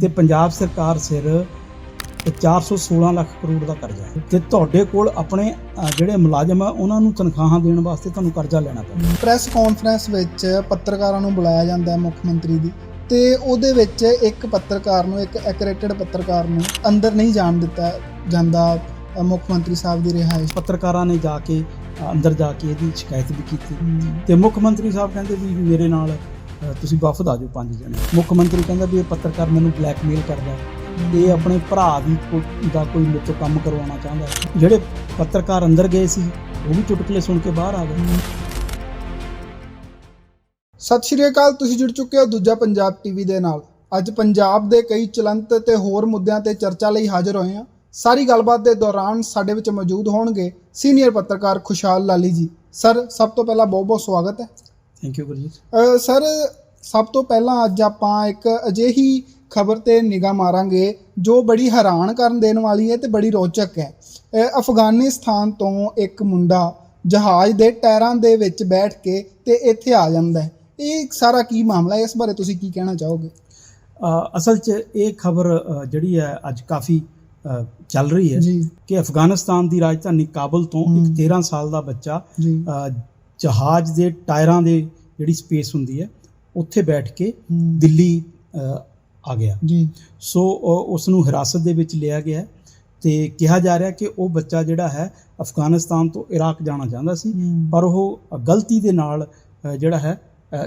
ਤੇ ਪੰਜਾਬ ਸਰਕਾਰ ਸਿਰ 416 ਲੱਖ ਕਰੋੜ ਦਾ ਕਰਜ਼ਾ ਹੈ। ਤੇ ਤੁਹਾਡੇ ਕੋਲ ਆਪਣੇ ਜਿਹੜੇ ਮੁਲਾਜ਼ਮ ਆ ਉਹਨਾਂ ਨੂੰ ਤਨਖਾਹਾਂ ਦੇਣ ਵਾਸਤੇ ਤੁਹਾਨੂੰ ਕਰਜ਼ਾ ਲੈਣਾ ਪੈਂਦਾ ਪ੍ਰੈਸ ਕਾਨਫਰੰਸ ਵਿੱਚ ਪੱਤਰਕਾਰਾਂ ਨੂੰ ਬੁਲਾਇਆ ਜਾਂਦਾ ਹੈ ਮੁੱਖ ਮੰਤਰੀ ਦੀ ਤੇ ਉਹਦੇ ਵਿੱਚ ਇੱਕ ਪੱਤਰਕਾਰ ਨੂੰ ਇੱਕ ਐਕ੍ਰੈਡਿਟਡ ਪੱਤਰਕਾਰ ਨੂੰ ਅੰਦਰ ਨਹੀਂ ਜਾਣ ਦਿੱਤਾ ਜਾਂਦਾ ਮੁੱਖ ਮੰਤਰੀ ਸਾਹਿਬ ਦੀ ਰਿਹਾਇਸ਼। ਪੱਤਰਕਾਰਾਂ ਨੇ ਜਾ ਕੇ ਅੰਦਰ ਜਾ ਕੇ ਇਹਦੀ ਸ਼ਿਕਾਇਤ ਵੀ ਕੀਤੀ। ਤੇ ਮੁੱਖ ਮੰਤਰੀ ਸਾਹਿਬ ਕਹਿੰਦੇ ਵੀ ਮੇਰੇ ਨਾਲ ਤੁਸੀਂ ਵਫਦ ਆ ਜਾਓ ਪੰਜ ਜਣੇ। ਮੁੱਖ ਮੰਤਰੀ ਕਹਿੰਦਾ ਵੀ ਇਹ ਪੱਤਰਕਾਰ ਮੈਨੂੰ ਬਲੈਕਮੇਲ ਕਰਦਾ ਇਹ ਆਪਣੇ ਭਰਾ ਦੀ ਦਾ ਕੋਈ ਮੇਰੇ ਕੰਮ ਕਰਵਾਉਣਾ ਚਾਹੁੰਦਾ ਜਿਹੜੇ ਪੱਤਰਕਾਰ ਅੰਦਰ ਗਏ ਸੀ, ਉਹ ਵੀ ਚੁਟਕਲੇ ਸੁਣ ਕੇ ਬਾਹਰ ਆ ਗਏ। ਸਤਿ ਸ਼੍ਰੀ ਅਕਾਲ, ਤੁਸੀਂ ਜੁੜ ਚੁੱਕੇ ਹੋ ਦੂਜਾ ਪੰਜਾਬ ਟੀਵੀ ਦੇ ਨਾਲ। ਅੱਜ ਪੰਜਾਬ ਦੇ ਕਈ ਚਲੰਤ ਤੇ ਹੋਰ ਮੁੱਦਿਆਂ ਤੇ ਚਰਚਾ ਲਈ ਹਾਜ਼ਰ ਹੋਏ ਹਾਂ। ਸਾਰੀ ਗੱਲਬਾਤ ਦੇ ਦੌਰਾਨ ਸਾਡੇ ਵਿੱਚ ਮੌਜੂਦ ਹੋਣਗੇ ਸੀਨੀਅਰ ਪੱਤਰਕਾਰ ਖੁਸ਼ਹਾਲ ਲਾਲੀ ਜੀ। ਸਰ, ਸਭ ਤੋਂ ਪਹਿਲਾਂ ਬਹੁਤ ਬਹੁਤ ਸਵਾਗਤ ਹੈ। ਥੈਂਕ ਯੂ ਗੁਰਜੀਤ ਸਰ ਸਭ ਤੋਂ ਪਹਿਲਾਂ ਅੱਜ ਆਪਾਂ ਇੱਕ ਅਜਿਹੀ ਖਬਰ ਤੇ ਨਿਗਾਹ ਮਾਰਾਂਗੇ ਜੋ ਬੜੀ ਹੈਰਾਨ ਕਰਨ ਦੇਣ ਵਾਲੀ ਹੈ ਤੇ ਬੜੀ ਰੌਚਕ ਹੈ। ਅਫਗਾਨਿਸਤਾਨ ਤੋਂ ਇੱਕ ਮੁੰਡਾ ਜਹਾਜ਼ ਦੇ ਟਾਇਰਾਂ ਦੇ ਵਿੱਚ ਬੈਠ ਕੇ ਤੇ ਇੱਥੇ ਆ ਜਾਂਦਾ ਹੈ। ਇਹ ਸਾਰਾ ਕੀ ਮਾਮਲਾ ਹੈ? ਇਸ ਬਾਰੇ ਤੁਸੀਂ ਕੀ ਕਹਿਣਾ ਚਾਹੋਗੇ? ਅਸਲ 'ਚ ਇਹ ਖਬਰ ਜਿਹੜੀ ਹੈ ਅੱਜ ਕਾਫੀ ਚੱਲ ਰਹੀ ਹੈ ਕਿ ਅਫਗਾਨਿਸਤਾਨ ਦੀ ਰਾਜਧਾਨੀ ਕਾਬਲ ਤੋਂ ਇੱਕ ਹਮ। 13 ਸਾਲ ਦਾ ਬੱਚਾ ਜਹਾਜ਼ ਦੇ ਟਾਇਰਾਂ ਦੇ ਜਿਹੜੀ ਸਪੇਸ ਹੁੰਦੀ ਹੈ ਉੱਥੇ ਬੈਠ ਕੇ ਦਿੱਲੀ ਆ ਗਿਆ। ਜੀ। ਸੋ ਉਸ ਨੂੰ ਹਿਰਾਸਤ ਦੇ ਵਿੱਚ ਲਿਆ ਗਿਆ ਤੇ ਕਿਹਾ ਜਾ ਰਿਹਾ ਕਿ ਉਹ ਬੱਚਾ ਜਿਹੜਾ ਹੈ ਅਫਗਾਨਿਸਤਾਨ ਤੋਂ ਇਰਾਕ ਜਾਣਾ ਚਾਹੁੰਦਾ ਸੀ ਪਰ ਉਹ ਗਲਤੀ ਦੇ ਨਾਲ ਜਿਹੜਾ ਹੈ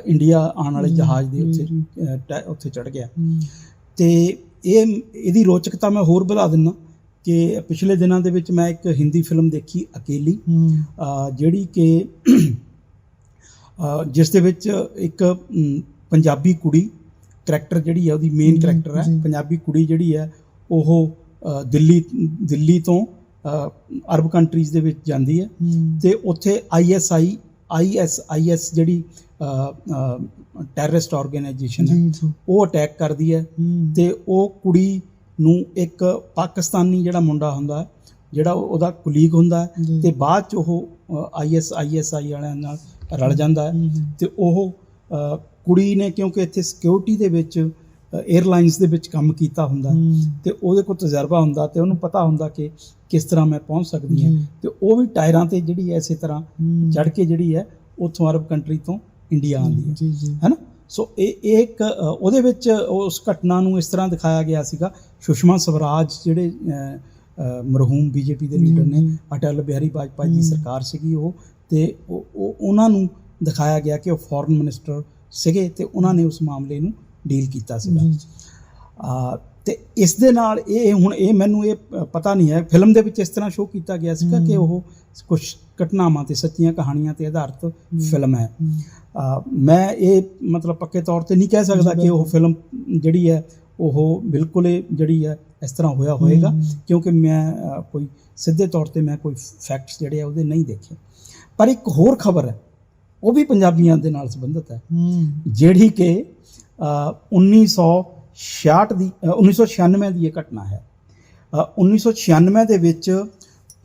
ਇੰਡੀਆ ਆਉਣ ਵਾਲੇ ਜਹਾਜ਼ ਦੇ ਉੱਤੇ ਉੱਥੇ ਚੜ ਗਿਆ। ਤੇ ਇਹ ਇਹਦੀ ਰੋਚਕਤਾ ਮੈਂ ਹੋਰ ਵਧਾ ਦਿੰਨਾ ਕਿ ਪਿਛਲੇ ਦਿਨਾਂ ਦੇ ਵਿੱਚ ਮੈਂ ਇੱਕ ਹਿੰਦੀ ਫਿਲਮ ਦੇਖੀ ਅਕੇਲੀ। ਜਿਹੜੀ ਕਿ ਜਿਸ ਦੇ ਵਿੱਚ ਇੱਕ ਪੰਜਾਬੀ ਕੁੜੀ ਕਰੈਕਟਰ ਜਿਹੜੀ ਹੈ ਉਹਦੀ ਮੇਨ ਕਰੈਕਟਰ ਹੈ। ਪੰਜਾਬੀ ਕੁੜੀ ਜਿਹੜੀ ਹੈ ਉਹ ਦਿੱਲੀ ਦਿੱਲੀ ਤੋਂ ਅਰਬ ਕੰਟਰੀਜ਼ ਦੇ ਵਿੱਚ ਜਾਂਦੀ ਹੈ। ਤੇ ਉੱਥੇ ਆਈਐਸਆਈ ਆਈਐਸਆਈਐਸ ਜਿਹੜੀ ਟੈਰਰਿਸਟ ਆਰਗੇਨਾਈਜੇਸ਼ਨ ਹੈ ਉਹ ਅਟੈਕ ਕਰਦੀ ਹੈ। ਤੇ ਉਹ ਕੁੜੀ ਨੂੰ ਇੱਕ ਪਾਕਿਸਤਾਨੀ ਜਿਹੜਾ ਮੁੰਡਾ ਹੁੰਦਾ ਜਿਹੜਾ ਉਹਦਾ ਕੁਲੀਗ ਹੁੰਦਾ। ਤੇ ਬਾਅਦ ਚ ਉਹ ਆਈਐਸ ਆਈਐਸਆਈ ਵਾਲਿਆਂ ਨਾਲ ਰਲ ਜਾਂਦਾ ਹੈ। ਤੇ ਉਹ ਕੁੜੀ ਨੇ ਕਿਉਂਕਿ ਇੱਥੇ ਸਿਕਿਉਰਿਟੀ ਦੇ ਵਿੱਚ 에ਅਰਲਾਈਨਸ ਦੇ ਵਿੱਚ ਕੰਮ ਕੀਤਾ ਹੁੰਦਾ ਤੇ ਉਹਦੇ ਕੋਲ ਤਜਰਬਾ ਹੁੰਦਾ ਤੇ ਉਹਨੂੰ ਪਤਾ ਹੁੰਦਾ ਕਿ ਕਿਸ ਤਰ੍ਹਾਂ ਮੈਂ ਪਹੁੰਚ ਸਕਦੀ ਹਾਂ। ਤੇ ਉਹ ਵੀ ਟਾਇਰਾਂ ਤੇ ਜਿਹੜੀ ਹੈ ਇਸੇ ਤਰ੍ਹਾਂ ਚੜ ਕੇ ਜਿਹੜੀ ਹੈ ਉੱਥੋਂ ਅਰਬ ਕੰਟਰੀ ਤੋਂ ਇੰਡੀਆ ਆਉਂਦੀ ਹੈ। ਹੈਨਾ ਸੋ ਇਹ ਇਹ ਇੱਕ ਉਹਦੇ ਵਿੱਚ ਉਸ ਘਟਨਾ ਨੂੰ ਇਸ ਤਰ੍ਹਾਂ ਦਿਖਾਇਆ ਗਿਆ ਸੀਗਾ। ਸੁਸ਼ਮਾ ਸਵਰਾਜ ਜਿਹੜੇ ਮਰਹੂਮ ਬੀਜੇਪੀ ਦੇ ਲੀਡਰ ਨੇ। ਅਟਲ ਬਿਹਾਰੀ ਵਾਜਪਾਈ ਦੀ। ਸਰਕਾਰ ਸੀਗੀ ਉਹ। ਤੇ ਉਹ- ਉਹ- ਉਹਨਾਂ ਨੂੰ ਦਿਖਾਇਆ ਗਿਆ ਕਿ ਉਹ ਫੋਰਨ ਮਿਨਿਸਟਰ ਸੀਗੇ ਤੇ ਉਹਨਾਂ ਨੇ ਉਸ ਮਾਮਲੇ ਨੂੰ ਡੀਲ ਕੀਤਾ ਸੀਗਾ। ਆ, ਤੇ ਇਸ ਦੇ ਨਾਲ ਇਹ ਹੁਣ ਇਹ ਮੈਨੂੰ ਇਹ ਪਤਾ ਨਹੀਂ ਹੈ ਫਿਲਮ ਦੇ ਵਿੱਚ ਇਸ ਤਰ੍ਹਾਂ ਸ਼ੋਅ ਕੀਤਾ ਗਿਆ ਸੀਗਾ ਕਿ। ਉਹ ਕੁਝ ਘਟਨਾਵਾਂ ਤੇ ਸੱਚੀਆਂ ਕਹਾਣੀਆਂ ਤੇ ਆਧਾਰਿਤ ਫਿਲਮ ਹੈ ਮੈਂ ਇਹ ਮਤਲਬ ਪੱਕੇ ਤੌਰ ਤੇ ਨਹੀਂ ਕਹਿ ਸਕਦਾ ਕਿ ਉਹ। ਫਿਲਮ ਜਿਹੜੀ ਹੈ ਉਹ ਬਿਲਕੁਲ ਹੀ ਜਿਹੜੀ ਹੈ ਇਸ ਤਰ੍ਹਾਂ ਹੋਇਆ ਹੋਏਗਾ ਹਮ। ਕਿਉਂਕਿ ਮੈਂ ਕੋਈ ਸਿੱਧੇ ਤੌਰ ਤੇ ਮੈਂ ਕੋਈ ਫੈਕਟਸ ਜਿਹੜੇ ਆ ਉਹਦੇ ਨਹੀਂ ਦੇਖੇ ਪਰ ਇੱਕ ਹੋਰ ਖਬਰ ਹੈ ਉਹ ਵੀ ਪੰਜਾਬੀਆਂ ਦੇ ਨਾਲ ਸੰਬੰਧਿਤ ਹੈ। ਜਿਹੜੀ ਕਿ ਅ, 1966 ਦੀ ਅ, 1996 ਦੀ ਇਹ ਘਟਨਾ ਹੈ। ਅ, 1996 ਦੇ ਵਿੱਚ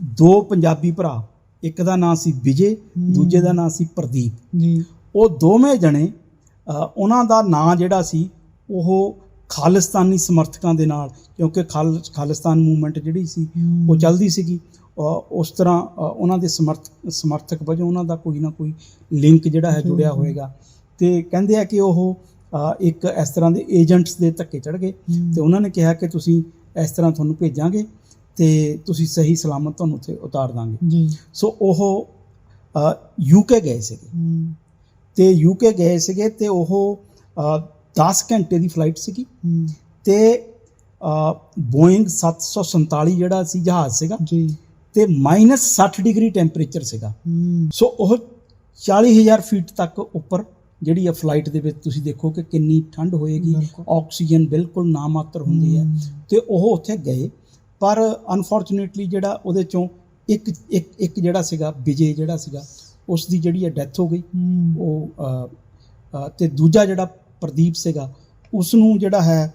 ਦੋ ਪੰਜਾਬੀ ਭਰਾ ਇੱਕ ਦਾ ਨਾਂ ਸੀ ਵਿਜੇ। ਦੂਜੇ ਦਾ ਨਾਂ ਸੀ ਪ੍ਰਦੀਪ। ਜੀ। ਉਹ ਦੋਵੇਂ ਜਣੇ ਉਹਨਾਂ ਦਾ ਨਾਂ ਜਿਹੜਾ ਸੀ ਉਹ ਖਾਲਿਸਤਾਨੀ ਸਮਰਥਕਾਂ ਦੇ ਨਾਲ ਕਿਉਂਕਿ ਖਾਲ ਖਾਲਿਸਤਾਨ ਮੂਵਮੈਂਟ ਜਿਹੜੀ ਸੀ ਉਹ ਚੱਲਦੀ ਸੀਗੀ। ਉਸ ਤਰ੍ਹਾਂ ਉਹਨਾਂ ਦੇ ਸਮਰਥ ਸਮਰਥਕ ਵਜੋਂ ਉਹਨਾਂ ਦਾ ਕੋਈ ਨਾ ਕੋਈ ਲਿੰਕ ਜਿਹੜਾ ਹੈ ਜੁੜਿਆ। ਹੋਏਗਾ। ਤੇ ਕਹਿੰਦੇ ਆ ਕਿ ਉਹ ਇੱਕ ਇਸ ਤਰ੍ਹਾਂ ਦੇ ਏਜੰਟਸ ਦੇ ਧੱਕੇ ਚੜ ਗਏ। ਤੇ ਉਹਨਾਂ ਨੇ ਕਿਹਾ ਕਿ ਤੁਸੀਂ ਇਸ ਤਰ੍ਹਾਂ ਤੁਹਾਨੂੰ ਭੇਜਾਂਗੇ ਤੇ ਤੁਸੀਂ ਸਹੀ ਸਲਾਮਤ ਤੁਹਾਨੂੰ ਉੱਥੇ ਉਤਾਰ ਦਾਂਗੇ। ਜੀ। ਸੋ ਉਹ ਯੂਕੇ ਗਏ ਸੀਗੇ। ਤੇ ਯੂਕੇ ਗਏ ਸੀਗੇ ਤੇ ਉਹ ਅ, 10 ਘੰਟੇ ਦੀ ਫਲਾਈਟ ਸੀਗੀ। ਤੇ ਬੋਇੰਗ 747 ਜਿਹੜਾ ਸੀ ਜਹਾਜ਼ ਸੀਗਾ ਜੀ। ਤੇ -60 ਡਿਗਰੀ ਟੈਂਪਰੇਚਰ ਸੀਗਾ। ਸੋ ਉਹ 40000 ਫੀਟ ਤੱਕ ਉੱਪਰ ਜਿਹੜੀ ਆ ਫਲਾਈਟ ਦੇ ਵਿੱਚ ਤੁਸੀਂ ਦੇਖੋ ਕਿ ਕਿੰਨੀ ਠੰਡ ਹੋਏਗੀ। ਆਕਸੀਜਨ ਬਿਲਕੁਲ ਨਾਮਾਤਰ ਹੁੰਦੀ ਹੈ। ਤੇ ਉਹ ਉੱਥੇ ਗਏ। ਪਰ ਅਨਫੋਰਚੂਨੇਟਲੀ ਜਿਹੜਾ ਉਹਦੇ ਚੋਂ ਇੱਕ ਇੱਕ ਇੱਕ ਜਿਹੜਾ ਸੀਗਾ ਵਿਜੇ ਜਿਹੜਾ ਸੀਗਾ ਉਸ ਦੀ ਜਿਹੜੀ ਹੈ ਡੈਥ ਹੋ ਗਈ। ਉਹ ਤੇ ਦੂਜਾ ਜਿਹੜਾ ਪ੍ਰਦੀਪ ਸੀਗਾ ਉਸ ਨੂੰ ਜਿਹੜਾ ਹੈ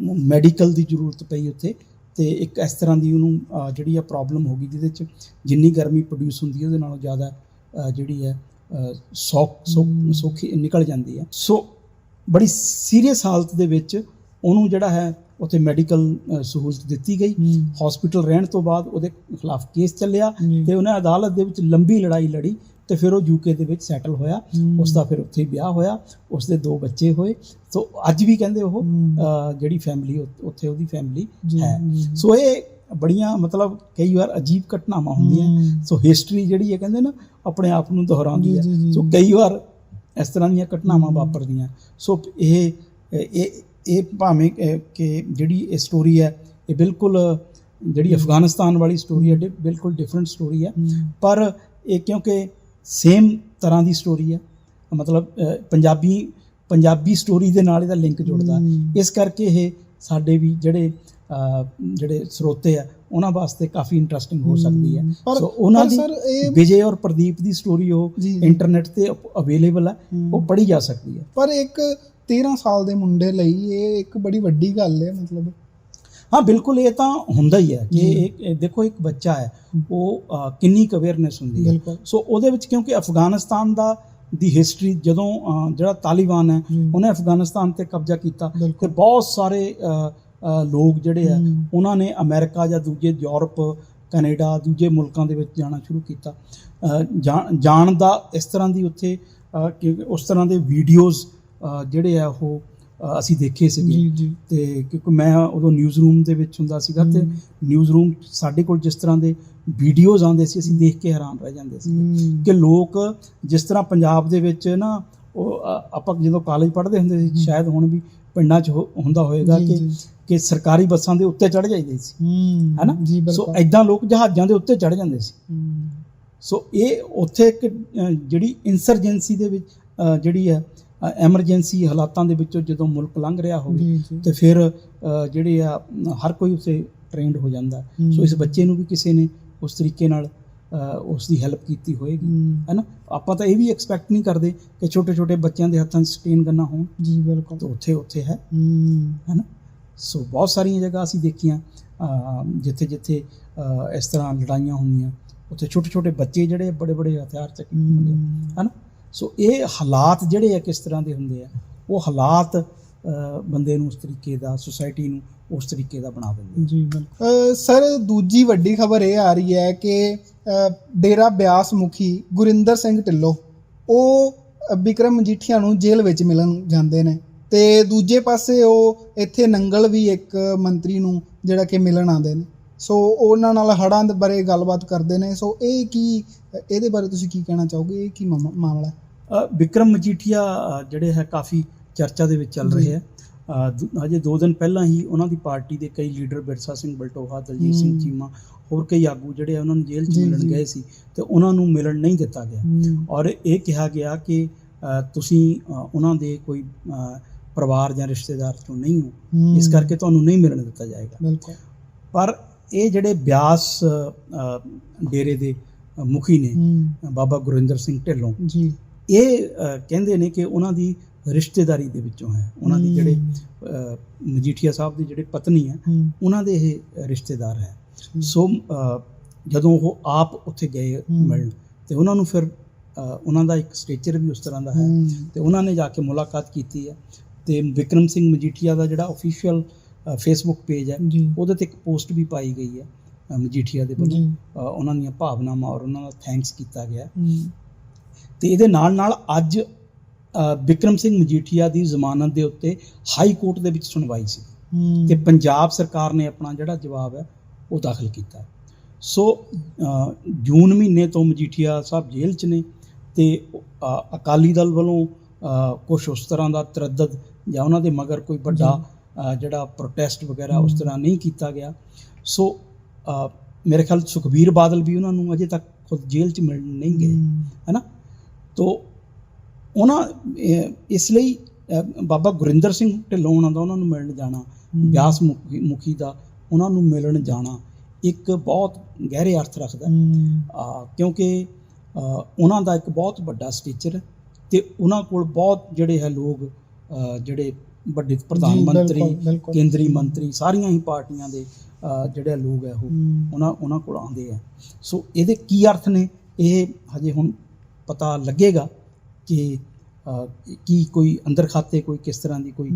ਮੈਡੀਕਲ ਦੀ ਜ਼ਰੂਰਤ ਪਈ ਉੱਥੇ। ਤੇ ਇੱਕ ਇਸ ਤਰ੍ਹਾਂ ਦੀ ਉਹਨੂੰ ਜਿਹੜੀ ਆ ਪ੍ਰੋਬਲਮ ਹੋ ਗਈ ਜਿਹਦੇ ਚ ਜਿੰਨੀ ਗਰਮੀ ਪ੍ਰੋਡਿਊਸ ਹੁੰਦੀ ਹੈ ਉਹਦੇ ਨਾਲੋਂ ਜ਼ਿਆਦਾ ਜਿਹੜੀ ਹੈ ਸੌਖ। ਸੌਖੀ ਨਿਕਲ ਜਾਂਦੀ ਹੈ ਸੋ ਬੜੀ ਸੀਰੀਅਸ ਹਾਲਤ ਦੇ ਵਿੱਚ ਉਹਨੂੰ ਜਿਹੜਾ ਹੈ ਉੱਥੇ ਮੈਡੀਕਲ ਸਹੂਲਤ ਦਿੱਤੀ ਗਈ ਹਸਪੀਟਲ ਰਹਿਣ ਤੋਂ ਬਾਅਦ ਉਹਦੇ ਖਿਲਾਫ ਕੇਸ ਚੱਲਿਆ। ਤੇ ਉਹਨੇ ਅਦਾਲਤ ਦੇ ਵਿੱਚ ਲੰਬੀ ਲੜਾਈ ਲੜੀ ਤੇ ਫਿਰ ਉਹ ਯੂਕੇ ਦੇ ਵਿੱਚ ਸੈਟਲ ਹੋਇਆ। ਉਸ ਦਾ ਫਿਰ ਉੱਥੇ ਹੀ ਵਿਆਹ ਹੋਇਆ ਉਸ ਦੇ ਦੋ ਬੱਚੇ ਹੋਏ ਸੋ ਅੱਜ ਵੀ ਕਹਿੰਦੇ ਉਹ ਜਿਹੜੀ ਫੈਮਿਲੀ ਉੱਥੇ ਉਹਦੀ ਫੈਮਿਲੀ ਹੈ। ਸੋ ਇਹ ਬੜੀਆਂ ਮਤਲਬ ਕਈ ਵਾਰ ਅਜੀਬ ਘਟਨਾਵਾਂ ਹੁੰਦੀਆਂ। ਸੋ ਹਿਸਟਰੀ ਜਿਹੜੀ ਹੈ ਕਹਿੰਦੇ ਨਾ ਆਪਣੇ ਆਪ ਨੂੰ ਦੁਹਰਾਉਂਦੀ ਹੈ। ਸੋ ਕਈ ਵਾਰ ਇਸ ਤਰ੍ਹਾਂ ਦੀਆਂ ਘਟਨਾਵਾਂ। ਵਾਪਰਦੀਆਂ ਸੋ ਇਹ ਇਹ ਇਹ ਭਾਵੇਂ ਕਿ- ਜਿਹੜੀ ਇਹ ਸਟੋਰੀ ਹੈ ਇਹ ਬਿਲਕੁਲ ਜਿਹੜੀ ਅਫਗਾਨਿਸਤਾਨ ਵਾਲੀ ਸਟੋਰੀ ਹੈ ਬਿਲਕੁਲ ਡਿਫਰੈਂਟ ਸਟੋਰੀ ਹੂੰ। ਪਰ ਇਹ ਕਿਉਂਕਿ ਸੇਮ ਤਰ੍ਹਾਂ ਦੀ ਸਟੋਰੀ ਹੈ ਮਤਲਬ ਪੰਜਾਬੀ ਪੰਜਾਬੀ ਸਟੋਰੀ ਦੇ ਨਾਲ ਇਹਦਾ ਲਿੰਕ ਜੁੜਦਾ। ਇਸ ਕਰਕੇ ਇਹ ਸਾਡੇ ਵੀ ਜਿਹੜੇ ਜਿਹੜੇ ਸਰੋਤੇ ਆ ਉਹਨਾਂ ਵਾਸਤੇ ਕਾਫੀ ਇੰਟਰਸਟਿੰਗ ਹੋ ਸਕਦੀ ਹੈ। ਸੋ ਉਹਨਾਂ ਦੀ ਵਿਜੇ ਔਰ ਪ੍ਰਦੀਪ ਦੀ ਸਟੋਰੀ ਉਹ। ਇੰਟਰਨੈਟ ਤੇ ਅਵੇਲੇਬਲ ਹੈ। ਉਹ ਪੜ੍ਹੀ ਜਾ ਸਕਦੀ ਹੈ ਪਰ ਇੱਕ 13 ਸਾਲ ਦੇ ਮੁੰਡੇ ਲਈ ਇਹ ਇੱਕ ਬੜੀ ਵੱਡੀ ਗੱਲ ਹੈ ਮਤਲਬ। ਹਾਂ ਬਿਲਕੁਲ ਇਹ ਤਾਂ ਹੁੰਦਾ ਹੀ ਹੈ ਕਿ ਦੇਖੋ ਇੱਕ ਬੱਚਾ ਹੈ ਉਹ ਕਿੰਨੀ ਅਵੇਅਰਨੈਸ ਹੁੰਦੀ ਹੈ। ਸੋ ਉਹਦੇ ਵਿੱਚ ਕਿਉਂਕਿ ਅਫਗਾਨਿਸਤਾਨ ਦਾ ਦੀ ਹਿਸਟਰੀ ਜਦੋਂ ਜਿਹੜਾ ਤਾਲਿਬਾਨ ਹੈ। ਉਹਨੇ ਅਫਗਾਨਿਸਤਾਨ ਤੇ ਕਬਜ਼ਾ ਕੀਤਾ ਤੇ। ਬਹੁਤ ਸਾਰੇ ਲੋਕ ਜਿਹੜੇ ਆ। ਉਹਨਾਂ ਨੇ ਅਮਰੀਕਾ ਜਾਂ ਦੂਜੇ ਯੂਰਪ ਕੈਨੇਡਾ ਦੂਜੇ ਮੁਲਕਾਂ ਦੇ ਵਿੱਚ ਜਾਣਾ ਸ਼ੁਰੂ ਕੀਤਾ ਜਾਣ ਦਾ ਇਸ ਤਰ੍ਹਾਂ ਦੀ ਉੱਥੇ ਉਸ ਤਰ੍ਹਾਂ ਦੇ ਵੀਡੀਓਜ਼ ਜਿਹੜੇ ਆ ਉਹ ਅਸੀਂ ਦੇਖੇ ਸੀਗੇ। ਤੇ ਕਿਉਂਕਿ ਮੈਂ ਉਦੋਂ ਨਿਊਜ਼ ਰੂਮ ਦੇ ਵਿੱਚ ਹੁੰਦਾ ਸੀਗਾ ਤੇ। ਨਿਊਜ਼ ਰੂਮ ਸਾਡੇ ਕੋਲ ਜਿਸ ਤਰ੍ਹਾਂ ਦੇ ਵੀਡੀਓਜ਼ ਆਉਂਦੇ ਸੀ ਅਸੀਂ ਦੇਖ ਕੇ ਹੈਰਾਨ ਰਹਿ ਜਾਂਦੇ ਸੀ। ਕਿ ਲੋਕ ਜਿਸ ਤਰ੍ਹਾਂ ਪੰਜਾਬ ਦੇ ਵਿੱਚ ਨਾ ਉਹ ਆਪਾਂ ਜਦੋਂ ਕਾਲਜ ਪੜ੍ਹਦੇ ਹੁੰਦੇ ਸੀ ਸ਼ਾਇਦ ਹੁਣ ਵੀ ਪਿੰਡਾਂ 'ਚ ਹੁੰਦਾ ਹੋਏਗਾ ਜੀ, ਕਿ। ਕਿ ਸਰਕਾਰੀ ਬੱਸਾਂ ਦੇ ਉੱਤੇ ਚੜ੍ਹ ਜਾਈਦੇ ਸੀ। ਹੈਨਾ? ਸੋ ਐਦਾਂ ਲੋਕ ਜਹਾਜ਼ਾਂ ਦੇ ਉੱਤੇ ਚੜ੍ਹ ਜਾਂਦੇ ਸੀ। ਸੋ ਇਹ ਉੱਥੇ ਇੱਕ ਜਿਹੜੀ ਇਨਸਰਜੈਂਸੀ ਦੇ ਵਿੱਚ ਜਿਹੜੀ ਹੈ ਐਮਰਜੈਂਸੀ ਹਾਲਾਤਾਂ ਦੇ ਵਿੱਚੋਂ ਜਦੋਂ ਮੁਲਕ ਲੰਘ ਰਿਹਾ ਹੋਵੇ ਤੇ ਫਿਰ ਜਿਹੜੇ ਆ ਹਰ ਕੋਈ ਉਸੇ ਟ੍ਰੇਨਡ ਹੋ ਜਾਂਦਾ। ਸੋ ਇਸ ਬੱਚੇ ਨੂੰ ਵੀ ਕਿਸੇ ਨੇ ਉਸ ਤਰੀਕੇ ਨਾਲ ਉਸ ਦੀ ਹੈਲਪ ਕੀਤੀ ਹੋਏਗੀ। ਹੈਨਾ? ਆਪਾਂ ਤਾਂ ਇਹ ਵੀ ਐਕਸਪੈਕਟ ਨਹੀਂ ਕਰਦੇ ਕਿ ਛੋਟੇ ਛੋਟੇ ਬੱਚਿਆਂ ਦੇ ਹੱਥਾਂ 'ਚ ਸਟੇਨ ਗੰਨਾ ਹੋਣ। ਜੀ ਬਿਲਕੁਲ। ਤਾਂ ਉੱਥੇ ਉੱਥੇ ਹੈ ਹੈਨਾ? ਸੋ ਬਹੁਤ ਸਾਰੀਆਂ ਜਗ੍ਹਾ ਅਸੀਂ ਦੇਖੀਆਂ ਜਿੱਥੇ ਜਿੱਥੇ ਇਸ ਤਰ੍ਹਾਂ ਲੜਾਈਆਂ ਹੁੰਦੀਆਂ। ਉੱਥੇ ਛੋਟੇ ਛੋਟੇ ਬੱਚੇ ਜਿਹੜੇ ਬੜੇ ਬੜੇ ਹਥਿਆਰ ਚੱਕੇ ਹੁੰਦੇ। ਹੈਨਾ? ਸੋ ਇਹ ਹਾਲਾਤ ਜਿਹੜੇ ਆ ਕਿਸ ਤਰ੍ਹਾਂ ਦੇ ਹੁੰਦੇ ਆ ਉਹ ਹਾਲਾਤ ਬੰਦੇ ਨੂੰ ਉਸ ਤਰੀਕੇ ਦਾ ਸੁਸਾਇਟੀ ਨੂੰ ਉਸ ਤਰੀਕੇ ਦਾ ਬਣਾ ਦਿੰਦੇ ਜੀ ਬਿਲਕੁਲ। ਸਰ ਦੂਜੀ ਵੱਡੀ ਖਬਰ ਇਹ ਆ ਰਹੀ ਹੈ ਕਿ ਡੇਰਾ ਬਿਆਸ ਮੁਖੀ ਗੁਰਿੰਦਰ ਸਿੰਘ ਢਿੱਲੋਂ ਉਹ ਅ, ਬਿਕਰਮ ਮਜੀਠੀਆ ਨੂੰ ਜੇਲ੍ਹ ਵਿੱਚ ਮਿਲਣ ਜਾਂਦੇ ਨੇ ਤੇ ਦੂਜੇ ਪਾਸੇ ਉਹ ਇੱਥੇ ਨੰਗਲ ਵੀ ਇੱਕ ਮੰਤਰੀ ਨੂੰ ਜਿਹੜਾ ਕਿ ਮਿਲਣ ਆਉਂਦੇ ਨੇ। ਸੋ ਉਹਨਾਂ ਨਾਲ ਹੜ੍ਹਾਂ ਦੇ ਬਾਰੇ ਗੱਲਬਾਤ ਕਰਦੇ ਨੇ। ਸੋ ਇਹ ਕੀ ਇਹਦੇ ਬਾਰੇ ਤੁਸੀਂ ਕੀ ਕਹਿਣਾ ਚਾਹੋਗੇ? ਇਹ ਕੀ ਮਾਮਲਾ ਵਿਕਰਮ ਮਜੀਠੀਆ ਜਿਹੜੇ ਹੈ ਕਾਫੀ ਚਰਚਾ ਦੇ ਵਿੱਚ ਚੱਲ। ਰਹੇ ਹੈ ਅ, ਦ- ਹਜੇ 2 ਦਿਨ ਪਹਿਲਾਂ ਹੀ ਉਹਨਾਂ ਦੀ ਪਾਰਟੀ ਦੇ ਕਈ ਲੀਡਰ ਬਿਰਸਾ ਸਿੰਘ ਬਲਟੋਹਾ ਦਲਜੀਤ ਸਿੰਘ। ਚੀਮਾ ਹੋਰ ਕਈ ਆਗੂ ਜਿਹੜੇ ਉਹਨਾਂ ਨੂੰ ਜੇਲ੍ਹ 'ਚ ਮਿਲਣ। ਗਏ ਸੀ ਤੇ ਉਹਨਾਂ ਨੂੰ ਮਿਲਣ ਨਹੀਂ ਦਿੱਤਾ ਗਿਆ। ਔਰ ਇਹ ਕਿਹਾ ਗਿਆ ਕਿ ਤੁਸੀਂ ਉਹਨਾਂ ਦੇ ਕੋਈ ਪਰਿਵਾਰ ਜਾਂ ਰਿਸ਼ਤੇਦਾਰ ਚੋਂ ਨਹੀਂ ਹੋ। ਇਸ ਕਰਕੇ ਤੁਹਾਨੂੰ ਨਹੀਂ ਮਿਲਣ ਦਿੱਤਾ ਜਾਏਗਾ ਬਿਲਕੁਲ ਪਰ ਇਹ ਜਿਹੜੇ ਬਿਆਸ ਡੇਰੇ ਦੇ ਮੁਖੀ ਨੇ। ਬਾਬਾ ਗੁਰਿੰਦਰ ਸਿੰਘ ਢਿੱਲੋਂ ਜੀ ਇਹ ਕਹਿੰਦੇ ਨੇ ਕਿ ਉਹਨਾਂ ਦੀ ਰਿਸ਼ਤੇਦਾਰੀ ਦੇ ਵਿੱਚੋਂ ਹੈ ਉਹਨਾਂ ਦੀ ਜਿਹੜੇ ਮਜੀਠੀਆ ਸਾਹਿਬ ਦੀ ਜਿਹੜੇ ਪਤਨੀ ਹੈ। ਉਹਨਾਂ ਦੇ ਇਹ ਰਿਸ਼ਤੇਦਾਰ ਹੈ। ਸੋ ਜਦੋਂ ਉਹ ਆਪ ਉੱਥੇ ਗਏ। ਮਿਲਣ ਤੇ ਉਹਨਾਂ ਨੂੰ ਫਿਰ ਉਹਨਾਂ ਦਾ ਇੱਕ ਸਟੇਚਰ ਵੀ ਉਸ ਤਰ੍ਹਾਂ ਦਾ ਹੈ। ਤੇ ਉਹਨਾਂ ਨੇ ਜਾ ਕੇ ਮੁਲਾਕਾਤ ਕੀਤੀ ਹੈ ਤੇ ਵਿਕਰਮ ਸਿੰਘ ਮਜੀਠੀਆ ਦਾ ਜਿਹੜਾ ਅਫੀਸ਼ੀਅਲ ਫੇਸਬੁੱਕ ਪੇਜ ਹੈ ਉਹਦੇ ਤੇ ਇੱਕ ਪੋਸਟ ਵੀ ਪਾਈ ਗਈ ਹੈ ਮਜੀਠੀਆ ਦੇ ਵੱਲੋਂ ਉਹਨਾਂ ਦੀਆਂ ਭਾਵਨਾਵਾਂ ਔਰ ਉਹਨਾਂ ਦਾ ਥੈਂਕਸ ਕੀਤਾ ਗਿਆ। ਤੇ ਇਹਦੇ ਨਾਲ ਨਾਲ ਅੱਜ ਅ, ਵਿਕਰਮ ਸਿੰਘ ਮਜੀਠੀਆ ਦੀ ਜ਼ਮਾਨਤ ਦੇ ਉੱਤੇ ਹਾਈ ਕੋਰਟ ਦੇ ਵਿੱਚ ਸੁਣਵਾਈ ਸੀ। ਤੇ ਪੰਜਾਬ ਸਰਕਾਰ ਨੇ ਆਪਣਾ ਜਿਹੜਾ ਜਵਾਬ ਹੈ ਉਹ ਦਾਖਲ ਕੀਤਾ ਸੋ ਜੂਨ ਮਹੀਨੇ ਤੋਂ ਮਜੀਠੀਆ ਸਾਹਿਬ ਜੇਲ੍ਹ 'ਚ ਨੇ ਤੇ ਅਕਾਲੀ ਦਲ ਵੱਲੋਂ ਕੁਝ ਉਸ ਤਰ੍ਹਾਂ ਦਾ ਤਰੱਦਦ ਜਾਂ ਉਹਨਾਂ ਦੇ ਮਗਰ ਕੋਈ ਵੱਡਾ ਜਿਹੜਾ ਪ੍ਰੋਟੈਸਟ ਵਗੈਰਾ ਉਸ। ਤਰ੍ਹਾਂ ਨਹੀਂ ਕੀਤਾ ਗਿਆ ਸੋ ਮੇਰੇ ਖਿਆਲ ਸੁਖਬੀਰ ਬਾਦਲ ਵੀ ਉਹਨਾਂ ਨੂੰ ਅਜੇ ਤੱਕ ਖੁਦ ਜੇਲ੍ਹ 'ਚ ਮਿਲਣ ਨਹੀਂ ਗਏ ਹੂੰ। ਤੋ ਉਹਨਾਂ ਇਸ ਲਈ ਬਾਬਾ ਗੁਰਿੰਦਰ ਸਿੰਘ ਢਿੱਲੋਂ ਉਹਨਾਂ ਦਾ ਉਹਨਾਂ ਨੂੰ ਮਿਲਣ ਜਾਣਾ ਹੂੰ। ਬਿਆਸ ਮੁਖੀ ਦਾ ਉਹਨਾਂ ਨੂੰ ਮਿਲਣ ਜਾਣਾ ਇੱਕ ਬਹੁਤ ਗਹਿਰੇ ਅਰਥ ਰੱਖਦਾ ਹੈ। ਕਿਉਂਕਿ ਉਹਨਾਂ ਦਾ ਇੱਕ ਬਹੁਤ ਵੱਡਾ ਸਟੇਚਰ ਤੇ ਉਹਨਾਂ ਕੋਲ ਬਹੁਤ ਜਿਹੜੇ ਹੈ ਲੋਕ ਜਿਹੜੇ ਵੱਡੇ ਪ੍ਰਧਾਨ ਮੰਤਰੀ। ਕੇਂਦਰੀ ਮੰਤਰੀ ਸਾਰੀਆਂ ਹੀ ਪਾਰਟੀਆਂ ਦੇ ਜਿਹੜੇ ਲੋਕ ਹੈ ਉਹ। ਉਹਨਾਂ ਉਹਨਾਂ ਕੋਲ ਆਉਂਦੇ ਆ ਸੋ ਇਹਦੇ ਕੀ ਅਰਥ ਨੇ ਇਹ ਹਜੇ ਹੁਣ ਪਤਾ ਲੱਗੇਗਾ ਕਿ ਕੀ ਕੋਈ ਅੰਦਰ ਖਾਤੇ ਕੋਈ ਕਿਸ ਤਰ੍ਹਾਂ ਦੀ ਕੋਈ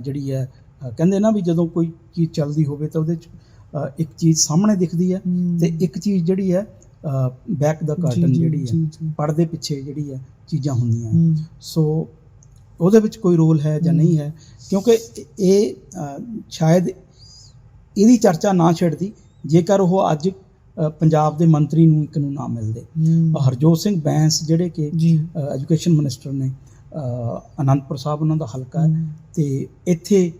ਜਿਹੜੀ ਹੈ ਕਹਿੰਦੇ ਨਾ ਵੀ ਜਦੋਂ ਕੋਈ ਚੀਜ਼ ਚੱਲਦੀ ਹੋਵੇ ਤਾਂ ਉਹਦੇ ਚ ਇੱਕ ਚੀਜ਼ ਸਾਹਮਣੇ ਦਿਖਦੀ ਹੈ। ਤੇ ਇੱਕ ਚੀਜ਼ ਜਿਹੜੀ ਹੈ ਬੈਕ ਦਾ ਕਾਰਟਨ ਜਿਹੜੀ ਹੈ। ਪਰਦੇ ਪਿੱਛੇ ਜਿਹੜੀ ਹੈ ਚੀਜ਼ਾਂ ਹੁੰਦੀਆਂ ਸੋ ਉਹਦੇ ਵਿੱਚ ਕੋਈ ਰੋਲ ਹੈ ਜਾਂ। ਨਹੀਂ ਹੈ ਕਿਉਂਕਿ ਇਹ ਸ਼ਾਇਦ ਇਹਦੀ ਚਰਚਾ ਨਾ ਛਿੜਦੀ ਜੇਕਰ ਉਹ ਅੱਜ ਪੰਜਾਬ ਦੇ ਮੰਤਰੀ ਨੂੰ ਇੱਕ ਨੂੰ ਨਾ ਮਿਲਦੇ। ਹਰਜੋਤ ਸਿੰਘ ਬੈਂਸ ਜਿਹੜੇ ਕਿ ਐਜੂਕੇਸ਼ਨ ਮਿਨਿਸਟਰ ਨੇ ਅਨੰਦਪੁਰ ਸਾਹਿਬ ਉਹਨਾਂ ਦਾ ਹਲਕਾ ਹੈ। ਤੇ ਇੱਥੇ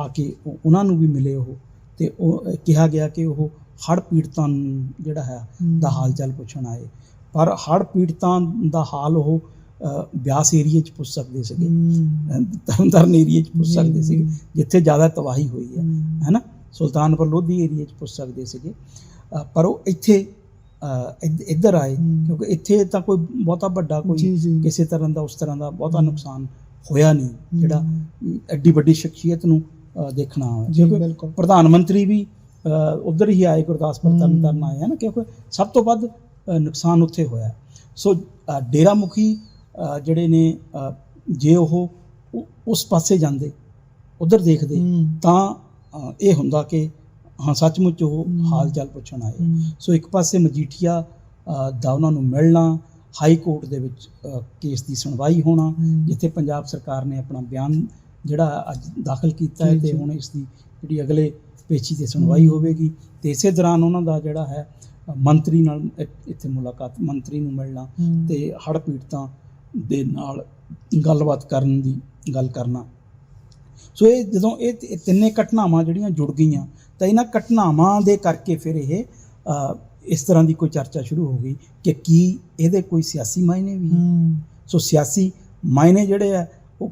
ਆ ਕੇ ਉਹ- ਉਹਨਾਂ ਨੂੰ ਵੀ ਮਿਲੇ ਉਹ। ਤੇ ਉਹ ਕਿਹਾ ਗਿਆ ਕਿ ਉਹ ਹੜ੍ਹ ਪੀੜਤਾਂ ਜਿਹੜਾ ਹੈ। ਦਾ ਹਾਲ ਚਾਲ ਪੁੱਛਣ ਆਏ। ਪਰ ਹੜ੍ਹ ਪੀੜਤਾਂ ਦਾ ਹਾਲ ਉਹ ਬਿਆਸ ਏਰੀਏ 'ਚ ਪੁੱਛ ਸਕਦੇ ਸੀਗੇ। ਤਰਨਤਾਰਨ ਏਰੀਏ 'ਚ ਪੁੱਛ ਸਕਦੇ ਸੀਗੇ। ਜਿੱਥੇ ਜ਼ਿਆਦਾ ਤਬਾਹੀ ਹੋਈ ਹੈ ਹੈਨਾ ਸੁਲਤਾਨਪੁਰ ਲੋਧੀ ਏਰੀਏ 'ਚ ਪੁੱਛ ਸਕਦੇ ਸੀਗੇ। ਪਰ ਉਹ ਇੱਥੇ ਇੱਧਰ ਆਏ। ਕਿਉਂਕਿ ਇੱਥੇ ਤਾਂ ਕੋਈ ਬਹੁਤਾ ਵੱਡਾ ਕੋਈ। ਕਿਸੇ ਤਰ੍ਹਾਂ ਦਾ ਉਸ ਤਰ੍ਹਾਂ ਦਾ ਬਹੁਤਾ। ਨੁਕਸਾਨ ਹੋਇਆ ਨਹੀਂ ਜਿਹੜਾ ਐਡੀ ਵੱਡੀ ਸ਼ਖਸੀਅਤ ਨੂੰ ਦੇਖਣਾ ਕਿਉਂਕਿ। ਪ੍ਰਧਾਨ ਮੰਤਰੀ ਵੀ ਉਧਰ ਹੀ ਆਏ ਗੁਰਦਾਸਪੁਰ। ਤਰਨ ਤਾਰਨ ਆਏ ਹਨ ਕਿਉਂਕਿ ਸਭ ਤੋਂ ਵੱਧ ਨੁਕਸਾਨ ਉੱਥੇ ਹੋਇਆ ਸੋ ਡੇਰਾ ਮੁਖੀ ਜਿਹੜੇ ਨੇ ਜੇ ਉਹ ਉਸ ਪਾਸੇ ਜਾਂਦੇ ਉਧਰ ਦੇਖਦੇ ਤਾਂ ਇਹ ਹੁੰਦਾ ਕਿ ਹਾਂ ਸੱਚਮੁੱਚ ਉਹ। ਹਾਲ ਚਾਲ ਪੁੱਛਣ ਆਏ ਸੋ ਇੱਕ ਪਾਸੇ ਮਜੀਠੀਆ ਦਾ ਉਹਨਾਂ ਨੂੰ ਮਿਲਣਾ ਹਾਈ ਕੋਰਟ ਦੇ ਵਿੱਚ ਕੇਸ ਦੀ ਸੁਣਵਾਈ ਹੋਣਾ। ਜਿੱਥੇ ਪੰਜਾਬ ਸਰਕਾਰ ਨੇ ਆਪਣਾ ਬਿਆਨ ਜਿਹੜਾ ਅੱਜ ਦਾਖਲ ਕੀਤਾ ਹੈ ਤੇ। ਹੁਣ ਇਸ ਦੀ ਜਿਹੜੀ ਅਗਲੇ ਪੇਚੀ ਤੇ ਸੁਣਵਾਈ। ਹੋਵੇਗੀ ਤੇ ਇਸੇ ਦੌਰਾਨ ਉਹਨਾਂ ਦਾ ਜਿਹੜਾ ਹੈ ਮੰਤਰੀ ਨਾਲ ਇੱਥੇ ਮੁਲਾਕਾਤ ਮੰਤਰੀ ਨੂੰ ਮਿਲਣਾ। ਤੇ ਹੜ੍ਹ ਪੀੜਤਾਂ ਦੇ ਨਾਲ ਗੱਲਬਾਤ ਕਰਨ ਦੀ ਗੱਲ ਕਰਨਾ ਸੋ ਇਹ ਜਦੋਂ ਇਹ ਤਿੰਨੇ ਘਟਨਾਵਾਂ ਜਿਹੜੀਆਂ ਜੁੜ ਗਈਆਂ ਤਾਂ ਇਹਨਾਂ ਘਟਨਾਵਾਂ ਦੇ ਕਰਕੇ ਫਿਰ ਇਹ ਇਸ ਤਰ੍ਹਾਂ ਦੀ ਕੋਈ ਚਰਚਾ ਸ਼ੁਰੂ ਹੋ ਗਈ ਕਿ ਕੀ ਇਹਦੇ ਕੋਈ ਸਿਆਸੀ ਮਾਇਨੇ ਵੀ ਹੈ? ਸੋ ਸਿਆਸੀ ਮਾਇਨੇ ਜਿਹੜੇ ਆ ਉਹ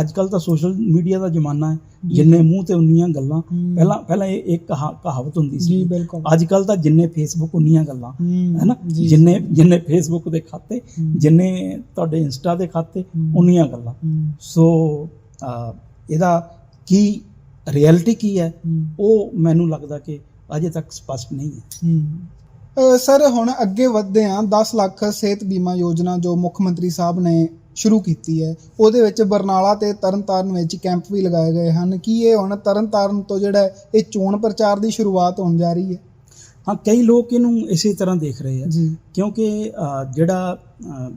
ਅੱਜ ਕੱਲ ਤਾਂ ਸੋਸ਼ਲ ਮੀਡੀਆ ਦਾ ਜ਼ਮਾਨਾ ਹੈ। ਜਿੰਨੇ ਮੂੰਹ ਤੇ ਉਨੀਆਂ ਗੱਲਾਂ। ਪਹਿਲਾਂ ਪਹਿਲਾਂ ਇਹ ਇੱਕ ਕਹਾ- ਕਹਾਵਤ ਹੁੰਦੀ ਜੀ ਸੀ ਬਿਲਕੁਲ। ਅੱਜ ਕੱਲ ਤਾਂ ਜਿੰਨੇ ਫੇਸਬੁੱਕ ਉਨੀਆਂ ਗੱਲਾਂ ਹੈਨਾ ਜੀ, ਜਿੰਨੇ ਜਿੰਨੇ ਫੇਸਬੁੱਕ ਦੇ ਖਾਤੇ। ਜਿੰਨੇ ਤੁਹਾਡੇ ਇੰਸਟਾ ਦੇ ਖਾਤੇ। ਉਨੀਆਂ ਗੱਲਾਂ। ਸੋ ਇਹਦਾ ਕੀ ਰਿਐਲਿਟੀ ਕੀ ਹੈ? ਉਹ ਮੈਨੂੰ ਲੱਗਦਾ ਕਿ ਅਜੇ ਤੱਕ ਸਪਸ਼ਟ ਨਹੀਂ ਹੈ। ਸਰ ਹੁਣ ਅੱਗੇ ਵਧਦੇ ਹਾਂ। 10 ਲੱਖ ਸਿਹਤ ਬੀਮਾ ਯੋਜਨਾ ਜੋ ਮੁੱਖ ਮੰਤਰੀ ਸਾਹਿਬ ਨੇ ਸ਼ੁਰੂ ਕੀਤੀ ਹੈ ਉਹਦੇ ਵਿੱਚ ਬਰਨਾਲਾ ਤੇ ਤਰਨਤਾਰਨ ਵਿੱਚ ਕੈਂਪ ਵੀ ਲਗਾਏ ਗਏ ਹਨ। ਕੀ ਇਹ ਹੁਣ ਤਰਨਤਾਰਨ ਤੋਂ ਜਿਹੜਾ ਇਹ ਚੋਣ ਪ੍ਰਚਾਰ ਦੀ ਸ਼ੁਰੂਆਤ ਹੋਣ ਜਾ ਰਹੀ ਹੈ? ਹਾਂ ਕਈ ਲੋਕ ਇਹਨੂੰ ਇਸੇ ਤਰ੍ਹਾਂ ਦੇਖ ਰਹੇ ਆ। ਜੀ। ਕਿਉਂਕਿ ਜਿਹੜਾ ਅ,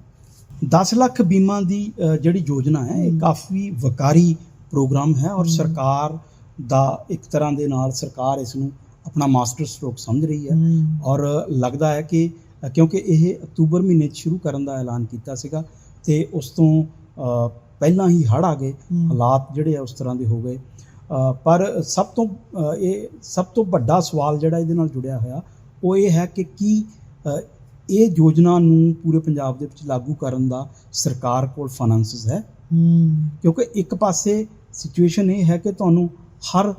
10 ਲੱਖ ਬੀਮਾ ਦੀ ਜਿਹੜੀ ਯੋਜਨਾ ਹੈ ਇਹ। ਕਾਫੀ ਵਕਾਰੀ ਪ੍ਰੋਗਰਾਮ ਹੈ ਔਰ। ਸਰਕਾਰ ਦਾ ਇੱਕ ਤਰ੍ਹਾਂ ਦੇ ਨਾਲ ਸਰਕਾਰ ਇਸ ਨੂੰ ਆਪਣਾ ਮਾਸਟਰ ਸਟ੍ਰੋਕ ਸਮਝ ਰਹੀ ਹੈ ਔਰ ਲੱਗਦਾ ਹੈ ਕਿ ਕਿਉਂਕਿ ਇਹ ਅਕਤੂਬਰ ਮਹੀਨੇ 'ਚ ਸ਼ੁਰੂ ਕਰਨ ਦਾ ਐਲਾਨ ਕੀਤਾ ਸੀਗਾ ਤੇ ਉਸ ਤੋਂ ਪਹਿਲਾਂ ਹੀ ਹੜ੍ਹ ਆ ਗਏ। ਹਾਲਾਤ ਜਿਹੜੇ ਆ ਉਸ ਤਰ੍ਹਾਂ ਦੇ ਹੋ ਗਏ। ਪਰ ਸਭ ਤੋਂ ਇਹ ਸਭ ਤੋਂ ਵੱਡਾ ਸਵਾਲ ਜਿਹੜਾ ਇਹਦੇ ਨਾਲ ਜੁੜਿਆ ਹੋਇਆ ਉਹ ਇਹ ਹੈ ਕਿ ਕੀ ਇਹ ਯੋਜਨਾ ਨੂੰ ਪੂਰੇ ਪੰਜਾਬ ਦੇ ਵਿੱਚ ਲਾਗੂ ਕਰਨ ਦਾ ਸਰਕਾਰ ਕੋਲ ਫਾਈਨਾਂਸਿਸ ਹੈ? ਕਿਉਂਕਿ ਇੱਕ ਪਾਸੇ ਸਿਚੁਏਸ਼ਨ ਇਹ ਹੈ ਕਿ ਤੁਹਾਨੂੰ ਹਰ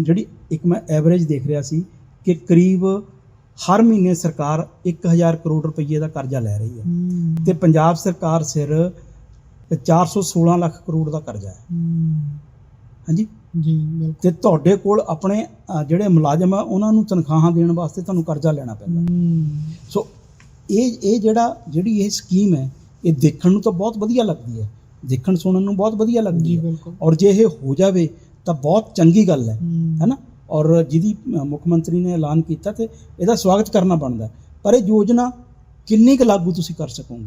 ਜਿਹੜੀ ਇੱਕ ਮੈਂ ਐਵਰੇਜ ਦੇਖ ਰਿਹਾ ਸੀ ਕਿ ਕਰੀਬ ਹਰ ਮਹੀਨੇ ਸਰਕਾਰ 1000 ਕਰੋੜ ਰੁਪਏ ਦਾ ਕਰਜ਼ਾ ਲੈ ਰਹੀ ਹੈ। ਤੇ ਪੰਜਾਬ ਸਰਕਾਰ ਸਿਰ 416 ਲੱਖ ਕਰੋੜ ਦਾ ਕਰਜ਼ਾ ਹੈ। ਹਾਂਜੀ? ਜੀ ਬਿਲਕੁਲ। ਤੇ ਤੁਹਾਡੇ ਕੋਲ ਆਪਣੇ ਜਿਹੜੇ ਮੁਲਾਜ਼ਮ ਆ ਉਹਨਾਂ ਨੂੰ ਤਨਖਾਹਾਂ ਦੇਣ ਵਾਸਤੇ ਤੁਹਾਨੂੰ ਕਰਜ਼ਾ ਲੈਣਾ ਪੈਂਦਾ। ਸੋ ਇਹ ਇਹ ਜਿਹੜਾ ਜਿਹੜੀ ਇਹ ਸਕੀਮ ਹੈ ਇਹ ਦੇਖਣ ਨੂੰ ਤਾਂ ਬਹੁਤ ਵਧੀਆ ਲੱਗਦੀ ਹੈ। ਦੇਖਣ ਸੁਣਨ ਨੂੰ ਬਹੁਤ ਵਧੀਆ ਲੱਗਦੀ ਹੈ। ਔਰ ਜੇ ਇਹ ਹੋ ਜਾਵੇ ਤਾਂ ਬਹੁਤ ਚੰਗੀ ਗੱਲ ਹੈ ਹੈਨਾ? ਔਰ ਜਿਹਦੀ ਮੁੱਖ ਮੰਤਰੀ ਨੇ ਐਲਾਨ ਕੀਤਾ ਤੇ ਇਹਦਾ ਸਵਾਗਤ ਕਰਨਾ ਬਣਦਾ। ਪਰ ਇਹ ਯੋਜਨਾ ਕਿੰਨੀ ਕੁ ਲਾਗੂ ਤੁਸੀਂ ਕਰ ਸਕੋਗੇ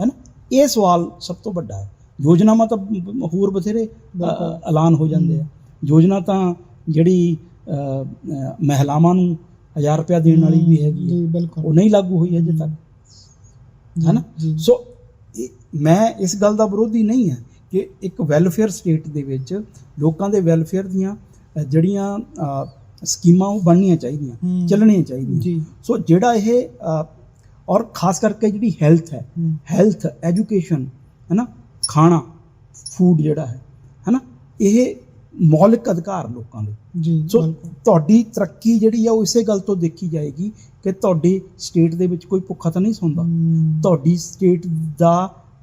ਹੈਨਾ? ਇਹ ਸਵਾਲ ਸਭ ਤੋਂ ਵੱਡਾ ਹੈ। ਯੋਜਨਾਵਾਂ ਤਾਂ ਬ- ਬ- ਹੋਰ ਬਥੇਰੇ। ਐਲਾਨ ਹੋ ਜਾਂਦੇ ਆ। ਯੋਜਨਾ ਤਾਂ ਜਿਹੜੀ ਮਹਿਲਾਵਾਂ ਨੂੰ 1000 ਰੁਪਇਆ ਦੇਣ ਵਾਲੀ ਵੀ ਹੈਗੀ ਹੈ। ਉਹ ਨਹੀਂ ਲਾਗੂ ਹੋਈ ਅਜੇ ਤੱਕ ਹੈਨਾ? ਸੋ ਮੈਂ ਇਸ ਗੱਲ ਦਾ ਵਿਰੋਧੀ ਨਹੀਂ ਹੈ। ਕਿ ਇੱਕ ਵੈਲਫੇਅਰ ਸਟੇਟ ਦੇ ਵਿੱਚ ਲੋਕਾਂ ਦੇ ਵੈਲਫੇਅਰ ਦੀਆਂ ਜਿਹੜੀਆਂ ਸਕੀਮਾਂ ਉਹ ਬਣਨੀਆਂ ਚਾਹੀਦੀਆਂ। ਚੱਲਣੀਆਂ ਚਾਹੀਦੀਆਂ। ਸੋ ਜਿਹੜਾ ਇਹ ਔਰ ਖਾਸ ਕਰਕੇ ਜਿਹੜੀ ਹੈਲਥ ਹੈ ਹੈਲਥ ਐਜੂਕੇਸ਼ਨ ਹੈ ਨਾ ਖਾਣਾ ਫੂਡ ਜਿਹੜਾ ਹੈ ਹੈ ਨਾ ਇਹ ਮੌਲਿਕ ਅਧਿਕਾਰ ਲੋਕਾਂ ਦੇ। ਜੀ ਸੋ ਤੁਹਾਡੀ ਤਰੱਕੀ ਜਿਹੜੀ ਆ ਉਹ ਇਸੇ ਗੱਲ ਤੋਂ ਦੇਖੀ ਜਾਏਗੀ ਕਿ ਤੁਹਾਡੀ ਸਟੇਟ ਦੇ ਵਿੱਚ ਕੋਈ ਭੁੱਖਾ ਤਾਂ ਨਹੀਂ ਸੌਂਦਾ। ਤੁਹਾਡੀ ਸਟੇਟ ਦਾ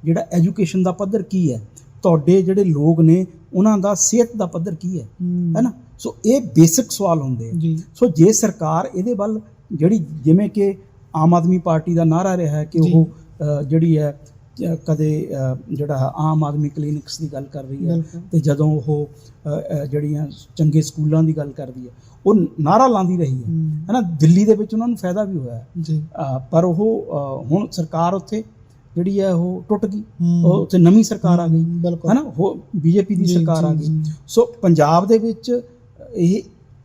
ਜਿਹੜਾ ਐਜੂਕੇਸ਼ਨ ਦਾ ਪੱਧਰ ਕੀ ਹੈ ਤੁਹਾਡੇ ਜਿਹੜੇ ਲੋਕ ਨੇ ਉਹਨਾਂ ਦਾ ਸਿਹਤ ਦਾ ਪੱਧਰ ਕੀ ਹੈ? ਹੈ। ਨਾ ਸੋ ਇਹ ਬੇਸਿਕ ਸਵਾਲ ਹੁੰਦੇ ਆ। ਸੋ ਜੇ ਸਰਕਾਰ ਇਹਦੇ ਵੱਲ ਜਿਹੜੀ ਜਿਵੇਂ ਕਿ ਆਮ ਆਦਮੀ ਪਾਰਟੀ ਦਾ ਨਾਰਾ ਰਿਹਾ ਹੈ ਕਿ। ਉਹ ਜਿਹੜੀ ਹੈ ਕਦੇ ਜਿਹੜਾ ਆਮ ਆਦਮੀ ਕਲੀਨਿਕਸ ਦੀ ਗੱਲ ਕਰ ਰਹੀ ਹੈ ਤੇ ਜਦੋਂ ਉਹ ਜਿਹੜੀਆਂ ਚੰਗੇ ਸਕੂਲਾਂ ਦੀ ਗੱਲ ਕਰਦੀ ਹੈ ਉਹ ਨਾਰਾ ਲਾਉਂਦੀ ਰਹੀ ਹੈ। ਹੈ। ਨਾ ਦਿੱਲੀ ਦੇ ਵਿੱਚ ਉਹਨਾਂ ਨੂੰ ਫਾਇਦਾ ਵੀ ਹੋਇਆ ਪਰ ਉਹ ਹੁਣ ਸਰਕਾਰ ਉੱਥੇ ਜਿਹੜੀ ਹੈ ਉਹ ਟੁੱਟ ਗਈ। ਉਹ ਉੱਥੇ ਨਵੀਂ ਸਰਕਾਰ ਆ ਗਈ। ਬਿਲਕੁਲ। ਹੈ ਨਾ ਉਹ ਬੀਜੇਪੀ ਦੀ ਸਰਕਾਰ ਆ ਗਈ। ਸੋ ਪੰਜਾਬ ਦੇ ਵਿੱਚ ਇਹ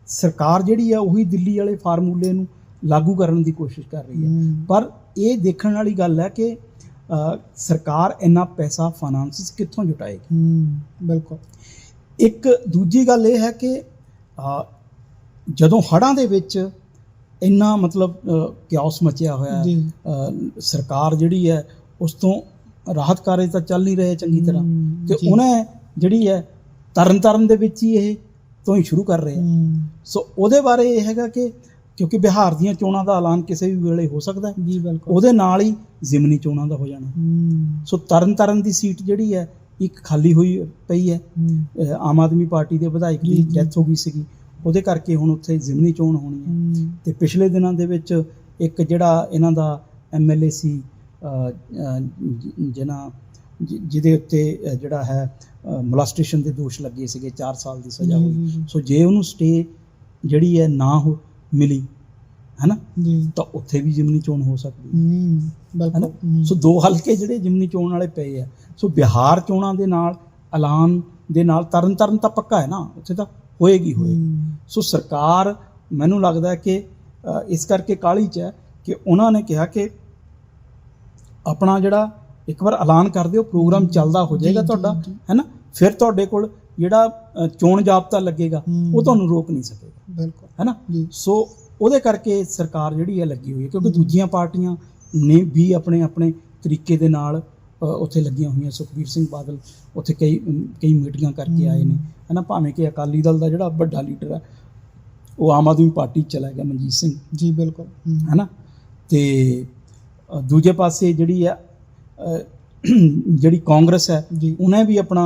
ਸਰਕਾਰ ਜਿਹੜੀ ਆ ਉਹੀ ਦਿੱਲੀ ਵਾਲੇ ਫਾਰਮੂਲੇ ਨੂੰ ਲਾਗੂ ਕਰਨ ਦੀ ਕੋਸ਼ਿਸ਼ ਕਰ ਰਹੀ ਹੈ। ਪਰ ਇਹ ਦੇਖਣ ਵਾਲੀ ਗੱਲ ਹੈ ਕਿ ਸਰਕਾਰ ਇੰਨਾ ਪੈਸਾ ਫਾਈਨਾਂਸਿਸ ਕਿੱਥੋਂ ਜੁਟਾਏਗੀ? ਬਿਲਕੁਲ। ਇੱਕ ਦੂਜੀ ਗੱਲ ਇਹ ਹੈ ਕਿ ਜਦੋਂ ਹੜ੍ਹਾਂ ਦੇ ਵਿੱਚ ਇੰਨਾ ਮਤਲਬ ਕਿਉਸ ਮਚਿਆ ਹੋਇਆ ਸਰਕਾਰ ਜਿਹੜੀ ਹੈ ਉਸ ਤੋਂ ਰਾਹਤ ਕਾਰਜ ਤਾਂ ਚੱਲ ਨਹੀਂ ਰਹੇ ਚੰਗੀ ਤਰ੍ਹਾਂ। ਤੇ। ਉਹਨੇ ਜਿਹੜੀ ਹੈ ਤਰਨ ਤਾਰਨ ਦੇ ਵਿੱਚ ਹੀ ਇਹ ਤੋਂ ਹੀ ਸ਼ੁਰੂ ਕਰ ਰਹੇ ਆ। ਸੋ ਉਹਦੇ ਬਾਰੇ ਇਹ ਹੈਗਾ ਕਿ ਕਿਉਂਕਿ ਬਿਹਾਰ ਦੀਆਂ ਚੋਣਾਂ ਦਾ ਐਲਾਨ ਕਿਸੇ ਵੀ ਵੇਲੇ ਹੋ ਸਕਦਾ ਹੈ। ਜੀ ਬਿਲਕੁਲ। ਉਹਦੇ ਨਾਲ ਹੀ ਜ਼ਿਮਨੀ ਚੋਣਾਂ ਦਾ ਹੋ ਜਾਣਾ। ਸੋ ਤਰਨ ਤਾਰਨ ਦੀ ਸੀਟ ਜਿਹੜੀ ਹੈ ਇੱਕ ਖਾਲੀ ਹੋਈ ਪਈ ਹੈ। ਆਮ ਆਦਮੀ ਪਾਰਟੀ ਦੇ ਵਿਧਾਇਕ ਦੀ। ਡੈਥ ਹੋ ਗਈ ਸੀਗੀ। ਉਹਦੇ ਕਰਕੇ ਹੁਣ ਉੱਥੇ ਜ਼ਿਮਨੀ ਚੋਣ ਹੋਣੀ ਹੈ। ਤੇ ਪਿਛਲੇ ਦਿਨਾਂ ਦੇ ਵਿੱਚ ਇੱਕ ਜਿਹੜਾ ਇਹਨਾਂ ਦਾ ਐਮਐਲਏ ਸੀ ਅਹ, ਅਹ, ਜ- ਜਿਹਨਾਂ ਜਿ- ਜਿਹਦੇ ਉੱਤੇ ਜਿਹੜਾ ਹੈ ਮੋਲਾਸਟੇਸ਼ਨ ਦੇ ਦੋਸ਼ ਲੱਗੇ ਸੀਗੇ 4 ਸਾਲ ਦੀ ਸਜ਼ਾ ਹੋਈ। ਸੋ ਜੇ ਉਹਨੂੰ ਸਟੇ ਜਿਹੜੀ ਹੈ ਨਾ ਹੋ ਮਿਲੀ ਹੈਨਾ? ਜੀ। ਤਾਂ ਉੱਥੇ ਵੀ ਜਿਮਨੀ ਚੋਣ ਹੋ ਸਕਦੀ ਹੈ। ਬਿਲਕੁਲ। ਸੋ ਦੋ ਹਲਕੇ ਜਿਹੜੇ ਜਿਮਨੀ ਚੋਣ ਵਾਲੇ ਪਏ ਆ। ਸੋ ਬਿਹਾਰ ਚੋਣਾਂ ਦੇ ਨਾਲ ਐਲਾਨ ਦੇ ਨਾਲ ਤਰਨ ਤਰਨ ਤਾਂ ਪੱਕਾ ਹੈ ਨਾ? ਉੱਥੇ ਤਾਂ ਹੋਏਗੀ ਹੋਏਗੀ। ਸੋ ਸਰਕਾਰ ਮੈਨੂੰ ਲੱਗਦਾ ਹੈ ਕਿ ਇਸ ਕਰਕੇ ਕਾਹਲੀ ਚ ਹੈ ਕਿ ਉਹਨਾਂ ਨੇ ਕਿਹਾ ਕਿ ਆਪਣਾ ਜਿਹੜਾ ਇੱਕ ਵਾਰ ਐਲਾਨ ਕਰ ਦਿਓ ਪ੍ਰੋਗਰਾਮ ਚੱਲਦਾ ਹੋ ਜਾਏਗਾ ਤੁਹਾਡਾ। ਹੈਨਾ? ਫਿਰ ਤੁਹਾਡੇ ਕੋਲ ਜਿਹੜਾ ਚੋਣ ਜਾਬਤਾ ਲੱਗੇਗਾ। ਉਹ ਤੁਹਾਨੂੰ ਰੋਕ ਨਹੀਂ ਸਕੇਗਾ ਬਿਲਕੁਲ। ਹੈਨਾ? ਸੋ ਉਹਦੇ ਕਰਕੇ ਸਰਕਾਰ ਜਿਹੜੀ ਹੈ ਲੱਗੀ ਹੋਈ ਹੈ ਕਿਉਂਕਿ। ਦੂਜੀਆਂ ਪਾਰਟੀਆਂ ਨੇ ਵੀ ਆਪਣੇ ਆਪਣੇ ਤਰੀਕੇ ਦੇ ਨਾਲ ਉੱਥੇ ਲੱਗੀਆਂ ਹੋਈਆਂ ਸੁਖਬੀਰ ਸਿੰਘ ਬਾਦਲ ਉੱਥੇ ਕਈ ਕਈ ਮੀਟਿੰਗਾਂ ਕਰਕੇ ਆਏ ਨੇ। ਹਨਾ? ਭਾਵੇਂ ਕਿ ਅਕਾਲੀ ਦਲ ਦਾ ਜਿਹੜਾ ਵੱਡਾ ਲੀਡਰ ਹੈ ਉਹ ਆਮ ਆਦਮੀ ਪਾਰਟੀ 'ਚ ਚਲਾ ਗਿਆ ਮਨਜੀਤ ਸਿੰਘ। ਜੀ ਬਿਲਕੁਲ। ਹਨਾ? ਤੇ ਦੂਜੇ ਪਾਸੇ ਜਿਹੜੀ ਅ, ਜਿਹੜੀ ਕਾਂਗਰਸ ਹੈ ਜੀ ਉਹਨੇ ਵੀ ਆਪਣਾ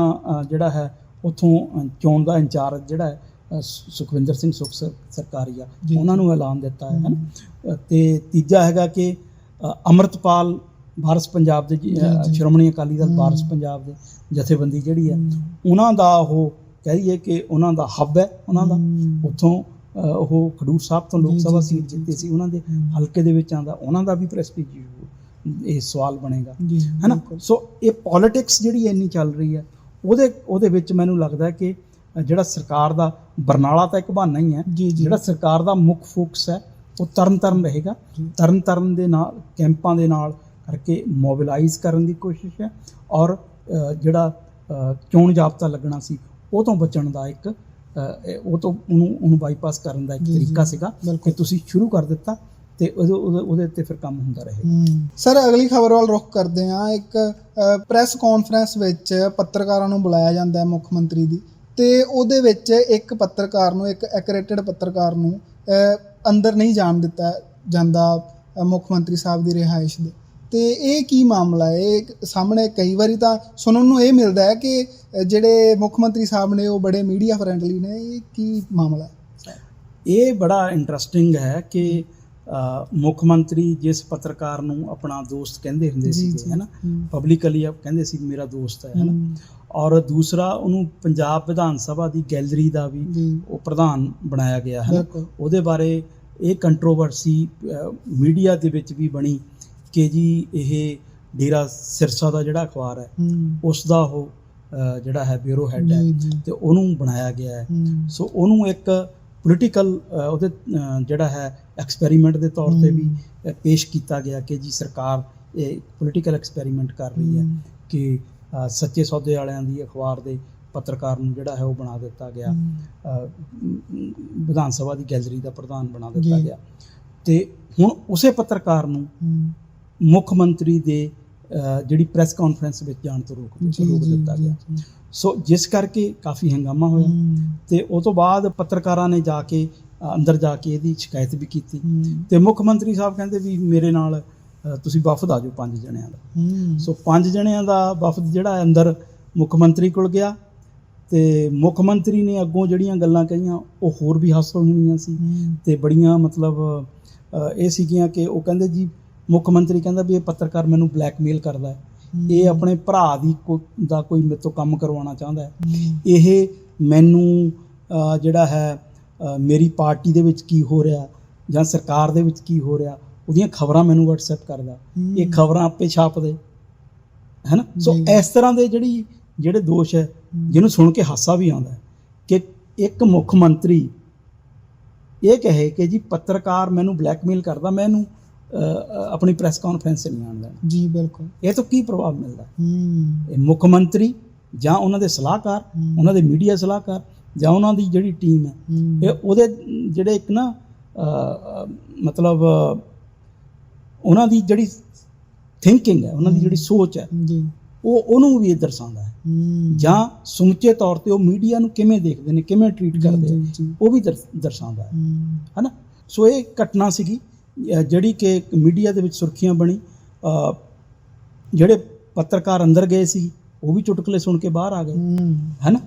ਜਿਹੜਾ ਹੈ ਉਥੋਂ ਚੋਣ ਦਾ ਇੰਚਾਰਜ ਜਿਹੜਾ ਹੈ ਸੁਖਵਿੰਦਰ ਸਿੰਘ ਸੁਖ ਸਰ- ਸਰਕਾਰੀ ਆ ਜੀ। ਉਹਨਾਂ ਨੂੰ ਐਲਾਨ ਦਿੱਤਾ ਹੈ ਤੇ ਤੀਜਾ ਹੈਗਾ ਕਿ ਅੰਮ੍ਰਿਤਪਾਲ ਭਾਰਤ ਪੰਜਾਬ ਦੇ। ਸ਼੍ਰੋਮਣੀ ਅਕਾਲੀ ਦਲ। ਭਾਰਤ ਪੰਜਾਬ ਦੇ ਜਥੇਬੰਦੀ ਜਿਹੜੀ ਹੈ ਉਹਨਾਂ ਦਾ ਉਹ ਕਹਿ ਦਈਏ ਕਿ ਉਹਨਾਂ ਦਾ ਹੱਬ ਹੈ ਉਹਨਾਂ ਦਾ ਉੱਥੋਂ ਉਹ ਖਡੂਰ ਸਾਹਿਬ ਤੋਂ ਲੋਕ ਸਭਾ ਸੀਟ ਜਿੱਤੇ। ਸੀ ਉਹਨਾਂ ਦੇ ਹਲਕੇ ਦੇ ਵਿੱਚ ਆਂਦਾ ਉਹਨਾਂ ਦਾ ਵੀ ਪ੍ਰੈਸਟੀਜ ਇਹ ਸਵਾਲ ਬਣੇਗਾ ਹੈਨਾ। ਸੋ ਇਹ ਪੋਲਿਟਿਕਸ ਜਿਹੜੀ ਇੰਨੀ ਚੱਲ ਰਹੀ ਹੈ ਉਹਦੇ ਉਹਦੇ ਵਿੱਚ ਮੈਨੂੰ ਲੱਗਦਾ ਕਿ ਜਿਹੜਾ ਸਰਕਾਰ ਦਾ ਬਰਨਾਲਾ ਤਾਂ ਇੱਕ ਬਹਾਨਾ ਹੀ ਹੈ ਜਿਹੜਾ ਸਰਕਾਰ ਦਾ ਮੁੱਖ ਫੋਕਸ ਹੈ ਉਹ ਤਰਨ ਤਰਨ ਰਹੇਗਾ। ਤਰਨ ਤਰਨ ਦੇ ਨਾਲ ਕੈਂਪਾਂ ਦੇ ਨਾਲ ਕਰਕੇ ਮੋਬਿਲਾਈਜ਼ ਕਰਨ ਦੀ ਕੋਸ਼ਿਸ਼ ਹੈ ਔਰ ਜਿਹੜਾ ਚੋਣ ਜਾਬਤਾ ਲੱਗਣਾ ਸੀ ਉਹ ਤੋਂ ਬਚਣ ਦਾ ਇੱਕ ਉਹ ਤੋਂ ਉਹਨੂੰ ਉਹਨੂੰ ਬਾਈਪਾਸ ਕਰਨ ਦਾ ਇੱਕ। ਤਰੀਕਾ ਸੀਗਾ ਕਿ। ਤੁਸੀਂ ਸ਼ੁਰੂ ਕਰ ਦਿੱਤਾ ਤੇ ਉਹਦੇ ਉੱਤੇ ਫਿਰ ਕੰਮ ਹੁੰਦਾ ਹਮ, ਸਰ ਅਗਲੀ ਖਬਰ ਵੱਲ ਰੁਖ ਕਰਦੇ ਹਾਂ ਇੱਕ ਪ੍ਰੈਸ ਕਾਨਫਰੰਸ ਵਿੱਚ ਪੱਤਰਕਾਰਾਂ ਨੂੰ ਬੁਲਾਇਆ ਜਾਂਦਾ ਹੈ ਮੁੱਖ ਮੰਤਰੀ ਦੀ ਤੇ ਉਹਦੇ ਵਿੱਚ ਇੱਕ ਪੱਤਰਕਾਰ ਨੂੰ ਇੱਕ ਐਕਰੇਟਡ ਪੱਤਰਕਾਰ ਨੂੰ ਅੰਦਰ ਨਹੀਂ ਜਾਣ ਦਿੱਤਾ ਜਾਂਦਾ ਮੁੱਖ ਮੰਤਰੀ ਸਾਹਿਬ ਦੀ ਰਿਹਾਇਸ਼ ਦੇ ਤੇ ਇਹ ਕੀ ਮਾਮਲਾ ਹੈ? ਇਹ ਸਾਹਮਣੇ ਕਈ ਵਾਰੀ ਤਾਂ ਸੁਣਨ ਨੂੰ ਇਹ ਮਿਲਦਾ ਹੈ ਕਿ ਜਿਹੜੇ ਮੁੱਖ ਮੰਤਰੀ ਸਾਹਿਬ ਨੇ ਉਹ ਬੜੇ ਮੀਡੀਆ ਫਰੈਂਡਲੀ ਨੇ ਇਹ ਕੀ ਮਾਮਲਾ ਹੈ? ਇਹ ਬੜਾ ਇੰਟਰਸਟਿੰਗ ਹੈ ਕਿ ਮੁੱਖ ਮੰਤਰੀ ਜਿਸ ਪੱਤਰਕਾਰ ਨੂੰ ਆਪਣਾ ਦੋਸਤ ਕਹਿੰਦੇ ਹੁੰਦੇ ਜੀ। ਹੈਨਾ ਹਮ, ਪਬਲਿਕਲੀ ਕਹਿੰਦੇ ਸੀ ਮੇਰਾ ਦੋਸਤ ਹੈ ਹੈਨਾ ਹਮ, ਔਰ ਦੂਸਰਾ ਉਹਨੂੰ ਪੰਜਾਬ ਵਿਧਾਨ ਸਭਾ ਦੀ ਗੈਲਰੀ ਦਾ ਵੀ ਉਹ ਪ੍ਰਧਾਨ ਬਣਾਇਆ ਗਿਆ ਹੈ ਉਹਦੇ ਬਾਰੇ ਇਹ ਕੰਟਰੋਵਰਸੀ ਮੀਡੀਆ ਦੇ ਵਿੱਚ ਵੀ ਬਣੀ। ਕਿ ਜੀ ਇਹ ਡੇਰਾ ਸਿਰਸਾ ਦਾ ਜਿਹੜਾ ਅਖਬਾਰ ਹੈ ਉਸ ਦਾ ਉਹ ਜਿਹੜਾ ਹੈ ਬਿਊਰੋ ਹੈੱਡ ਹੈ। ਤੇ ਉਹਨੂੰ ਬਣਾਇਆ ਗਿਆ ਹੈ। ਸੋ ਉਹਨੂੰ ਇੱਕ ਪੋਲੀਟੀਕਲ ਉਹਦੇ ਜਿਹੜਾ ਹੈ ਐਕਸਪੈਰੀਮੈਂਟ ਦੇ ਤੌਰ ਤੇ ਵੀ ਪੇਸ਼ ਕੀਤਾ ਗਿਆ ਕਿ ਜੀ ਸਰਕਾਰ ਇਹ ਪੋਲੀਟੀਕਲ ਐਕਸਪੈਰੀਮੈਂਟ ਕਰ ਰਹੀ ਹੈ ਕਿ ਸੱਚੇ ਸੌਦੇ ਵਾਲਿਆਂ ਦੀ ਅਖਬਾਰ ਦੇ ਪੱਤਰਕਾਰ ਨੂੰ ਜਿਹੜਾ ਹੈ ਉਹ ਬਣਾ ਦਿੱਤਾ ਗਿਆ। ਵਿਧਾਨ ਸਭਾ ਦੀ ਗੈਲਰੀ ਦਾ ਪ੍ਰਧਾਨ ਬਣਾ ਦਿੱਤਾ। ਗਿਆ। ਤੇ ਹੁਣ ਉਸੇ ਪੱਤਰਕਾਰ ਨੂੰ ਮੁੱਖ ਮੰਤਰੀ ਦੇ ਜਿਹੜੀ ਪ੍ਰੈਸ ਕਾਨਫਰੰਸ ਵਿੱਚ ਜਾਣ ਤੋਂ ਰੋਕ ਰੋਕ ਦਿੱਤਾ ਗਿਆ। ਸੋ ਜਿਸ ਕਰਕੇ ਕਾਫੀ ਹੰਗਾਮਾ ਹੋਇਆ। ਤੇ ਉਹ ਤੋਂ ਬਾਅਦ ਪੱਤਰਕਾਰਾਂ ਨੇ ਜਾ ਕੇ ਅੰਦਰ ਜਾ ਕੇ ਇਹਦੀ ਸ਼ਿਕਾਇਤ ਵੀ ਕੀਤੀ। ਤੇ ਮੁੱਖ ਮੰਤਰੀ ਸਾਹਿਬ ਕਹਿੰਦੇ ਵੀ ਮੇਰੇ ਨਾਲ ਤੁਸੀਂ ਵਫਦ ਆ ਜਾਓ ਪੰਜ ਜਣਿਆਂ ਦਾ। ਸੋ ਪੰਜ ਜਣਿਆਂ ਦਾ ਵਫਦ ਜਿਹੜਾ ਅੰਦਰ ਮੁੱਖ ਮੰਤਰੀ ਕੋਲ ਗਿਆ। ਤੇ ਮੁੱਖ ਮੰਤਰੀ ਨੇ ਅੱਗੋਂ ਜਿਹੜੀਆਂ ਗੱਲਾਂ ਕਹੀਆਂ ਉਹ ਹੋਰ ਵੀ ਹਾਸਲ ਹੋਣੀਆਂ ਸੀ। ਤੇ ਬੜੀਆਂ ਮਤਲਬ ਇਹ ਸੀਗੀਆਂ ਕਿ ਉਹ ਕਹਿੰਦੇ ਜੀ ਮੁੱਖ ਮੰਤਰੀ ਕਹਿੰਦਾ ਵੀ ਇਹ ਪੱਤਰਕਾਰ ਮੈਨੂੰ ਬਲੈਕਮੇਲ ਕਰਦਾ ਹੈ। ਇਹ ਆਪਣੇ ਭਰਾ ਦੀ ਦਾ ਕੋਈ ਮੇਰੇ ਤੋਂ ਕੰਮ ਕਰਵਾਉਣਾ ਚਾਹੁੰਦਾ ਹੈ। ਇਹ ਮੈਨੂੰ ਜਿਹੜਾ ਹੈ ਮੇਰੀ ਪਾਰਟੀ ਦੇ ਵਿੱਚ ਕੀ ਹੋ ਰਿਹਾ ਜਾਂ ਸਰਕਾਰ ਦੇ ਵਿੱਚ ਕੀ ਹੋ ਰਿਹਾ ਉਹਦੀਆਂ ਖਬਰਾਂ ਮੈਨੂੰ WhatsApp ਕਰਦਾ। ਇਹ ਖਬਰਾਂ ਆਪੇ ਛਾਪਦੇ। ਹੈਨਾ ਸੋ। ਇਸ ਤਰ੍ਹਾਂ ਦੇ ਜਿਹੜੀ ਜਿਹੜੇ ਦੋਸ਼ ਹੈ ਜਿਹਨੂੰ ਸੁਣ ਕੇ ਹਾਸਾ ਵੀ ਆਉਂਦਾ ਕਿ ਇੱਕ ਮੁੱਖ ਮੰਤਰੀ ਇਹ ਕਹੇ ਕਿ ਜੀ ਪੱਤਰਕਾਰ ਮੈਨੂੰ ਬਲੈਕਮੇਲ ਕਰਦਾ ਮੈਂ ਇਹਨੂੰ ਅ, ਅ, ਆਪਣੀ ਪ੍ਰੈਸ ਕਾਨਫਰੰਸ ਨਹੀਂ ਆਉਣ ਦੇਣਾ ਜੀ ਬਿਲਕੁਲ। ਇਹ ਤੋਂ ਕੀ ਪ੍ਰਭਾਵ ਮਿਲਦਾ? ਇਹ ਮੁੱਖ ਮੰਤਰੀ ਜਾਂ ਉਹਨਾਂ ਦੇ ਸਲਾਹਕਾਰ ਉਹਨਾਂ ਦੇ ਮੀਡੀਆ ਸਲਾਹਕਾਰ ਜਾਂ ਉਹਨਾਂ ਦੀ ਜਿਹੜੀ ਟੀਮ ਹੈ ਇਹ ਉਹਦੇ ਜਿਹੜੇ ਇੱਕ ਨਾ ਮਤਲਬ ਉਹਨਾਂ ਦੀ ਜਿਹੜੀ ਥਿੰਕਿੰਗ ਹੈ ਉਹਨਾਂ ਦੀ ਜਿਹੜੀ ਸੋਚ ਹੈ ਜੀ। ਉਹ ਉਹਨੂੰ ਵੀ ਦਰਸਾਉਂਦਾ ਹੈ। ਜਾਂ ਸਮੁੱਚੇ ਤੌਰ ਤੇ ਉਹ ਮੀਡੀਆ ਨੂੰ ਕਿਵੇਂ ਦੇਖਦੇ ਨੇ ਕਿਵੇਂ ਟਰੀਟ ਕਰਦੇ। ਉਹ ਵੀ ਦਰ- ਦਰਸਾਉਂਦਾ ਹੈ। ਹਨਾ? ਸੋ ਇਹ ਘਟਨਾ ਸੀਗੀ। ਜਿਹੜੀ ਕਿ ਮੀਡੀਆ ਦੇ ਵਿੱਚ ਸੁਰਖੀਆਂ ਬਣੀ ਜਿਹੜੇ ਪੱਤਰਕਾਰ ਅੰਦਰ ਗਏ ਸੀ ਉਹ ਵੀ ਚੁਟਕਲੇ ਸੁਣ ਕੇ ਬਾਹਰ ਆ ਗਏ। ਹਮ, ਹੈਨਾ?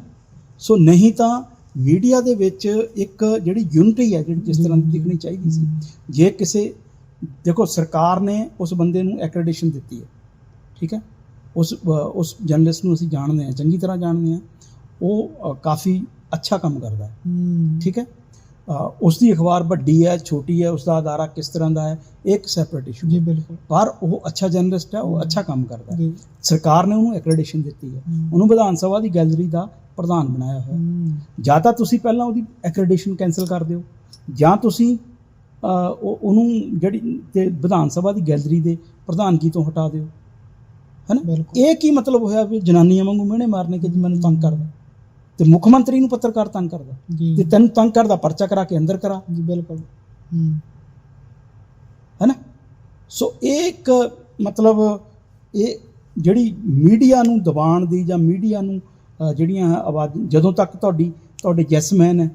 ਸੋ ਨਹੀਂ ਤਾਂ ਮੀਡੀਆ ਦੇ ਵਿੱਚ ਇੱਕ ਜਿਹੜੀ ਯੂਨਿਟੀ ਹੈ ਜਿਹੜੀ ਜਿਸ ਤਰ੍ਹਾਂ ਦੀ ਦਿਖਣੀ ਚਾਹੀਦੀ ਸੀ ਜੇ ਕਿਸੇ ਦੇਖੋ ਸਰਕਾਰ ਨੇ ਉਸ ਬੰਦੇ ਨੂੰ ਐਕ੍ਰੈਡੀਸ਼ਨ ਦਿੱਤੀ ਹੈ ਠੀਕ ਹੈ? ਉਸ ਉਸ ਜਰਨਲਿਸਟ ਨੂੰ ਅਸੀਂ ਜਾਣਦੇ ਹਾਂ ਚੰਗੀ ਤਰ੍ਹਾਂ ਜਾਣਦੇ ਹਾਂ ਉਹ ਕਾਫੀ ਅੱਛਾ ਕੰਮ ਕਰਦਾ ਹੈ। ਠੀਕ ਹੈ? ਉਸ ਦੀ ਅਖਬਾਰ ਵੱਡੀ ਹੈ ਛੋਟੀ ਹੈ ਉਸ ਦਾ ਅਦਾਰਾ ਕਿਸ ਤਰ੍ਹਾਂ ਦਾ ਹੈ ਇੱਕ ਸੈਪਰੇਟ ਇਸ਼ੂ ਜੀ ਬਿਲਕੁਲ। ਪਰ ਉਹ ਅੱਛਾ ਜਰਨਲਿਸਟ ਹੈ ਉਹ ਅੱਛਾ ਕੰਮ ਕਰਦਾ ਹੈ। ਸਰਕਾਰ ਨੇ ਉਹਨੂੰ ਐਕ੍ਰੈਡੀਸ਼ਨ ਦਿੱਤੀ ਹੈ। ਉਹਨੂੰ ਵਿਧਾਨ ਸਭਾ ਦੀ ਗੈਲਰੀ ਦਾ ਪ੍ਰਧਾਨ ਬਣਾਇਆ ਹੋਇਆ ਜਾਂ ਤਾਂ ਤੁਸੀਂ ਪਹਿਲਾਂ ਉਹਦੀ ਐਕ੍ਰੈਡੀਸ਼ਨ ਕੈਨਸਲ ਕਰ ਦਿਓ ਜਾਂ ਤੁਸੀਂ ਉਹ- ਉਹਨੂੰ ਜਿਹੜੀ ਤੇ ਵਿਧਾਨ ਸਭਾ ਦੀ ਗੈਲਰੀ ਦੇ ਪ੍ਰਧਾਨਗੀ ਤੋਂ ਹਟਾ ਦਿਓ। ਹੈਨਾ? ਇਹ ਕੀ ਮਤਲਬ ਹੋਇਆ ਵੀ ਜਨਾਨੀਆਂ ਵਾਂਗੂ ਮਿਹਣੇ ਮਾਰਨੇ ਕਿ ਜੀ ਮੈਨੂੰ ਤੰਗ ਕਰਦਾ? ਤੇ ਮੁੱਖ ਮੰਤਰੀ ਨੂੰ ਪੱਤਰਕਾਰ ਤੰਗ ਕਰਦਾ। ਜੀ। ਤੇ ਤੈਨੂੰ ਤੰਗ ਕਰਦਾ ਪਰਚਾ ਕਰਾ ਕੇ ਅੰਦਰ ਕਰਾ। ਜੀ ਬਿਲਕੁਲ। ਹਮ, ਹੈਨਾ ਸੋ ਇਹ ਇੱਕ ਮਤਲਬ ਇਹ ਜਿਹੜੀ ਮੀਡੀਆ ਨੂੰ ਦਬਾਉਣ ਦੀ ਜਾਂ ਮੀਡੀਆ ਨੂੰ ਅ, ਜਿਹੜੀਆਂ ਆਵਾਜ਼ ਜਦੋਂ ਤੱਕ ਤੁਹਾਡੀ ਤੁਹਾਡੇ ਜੈਸਮੈਨ ਹੈ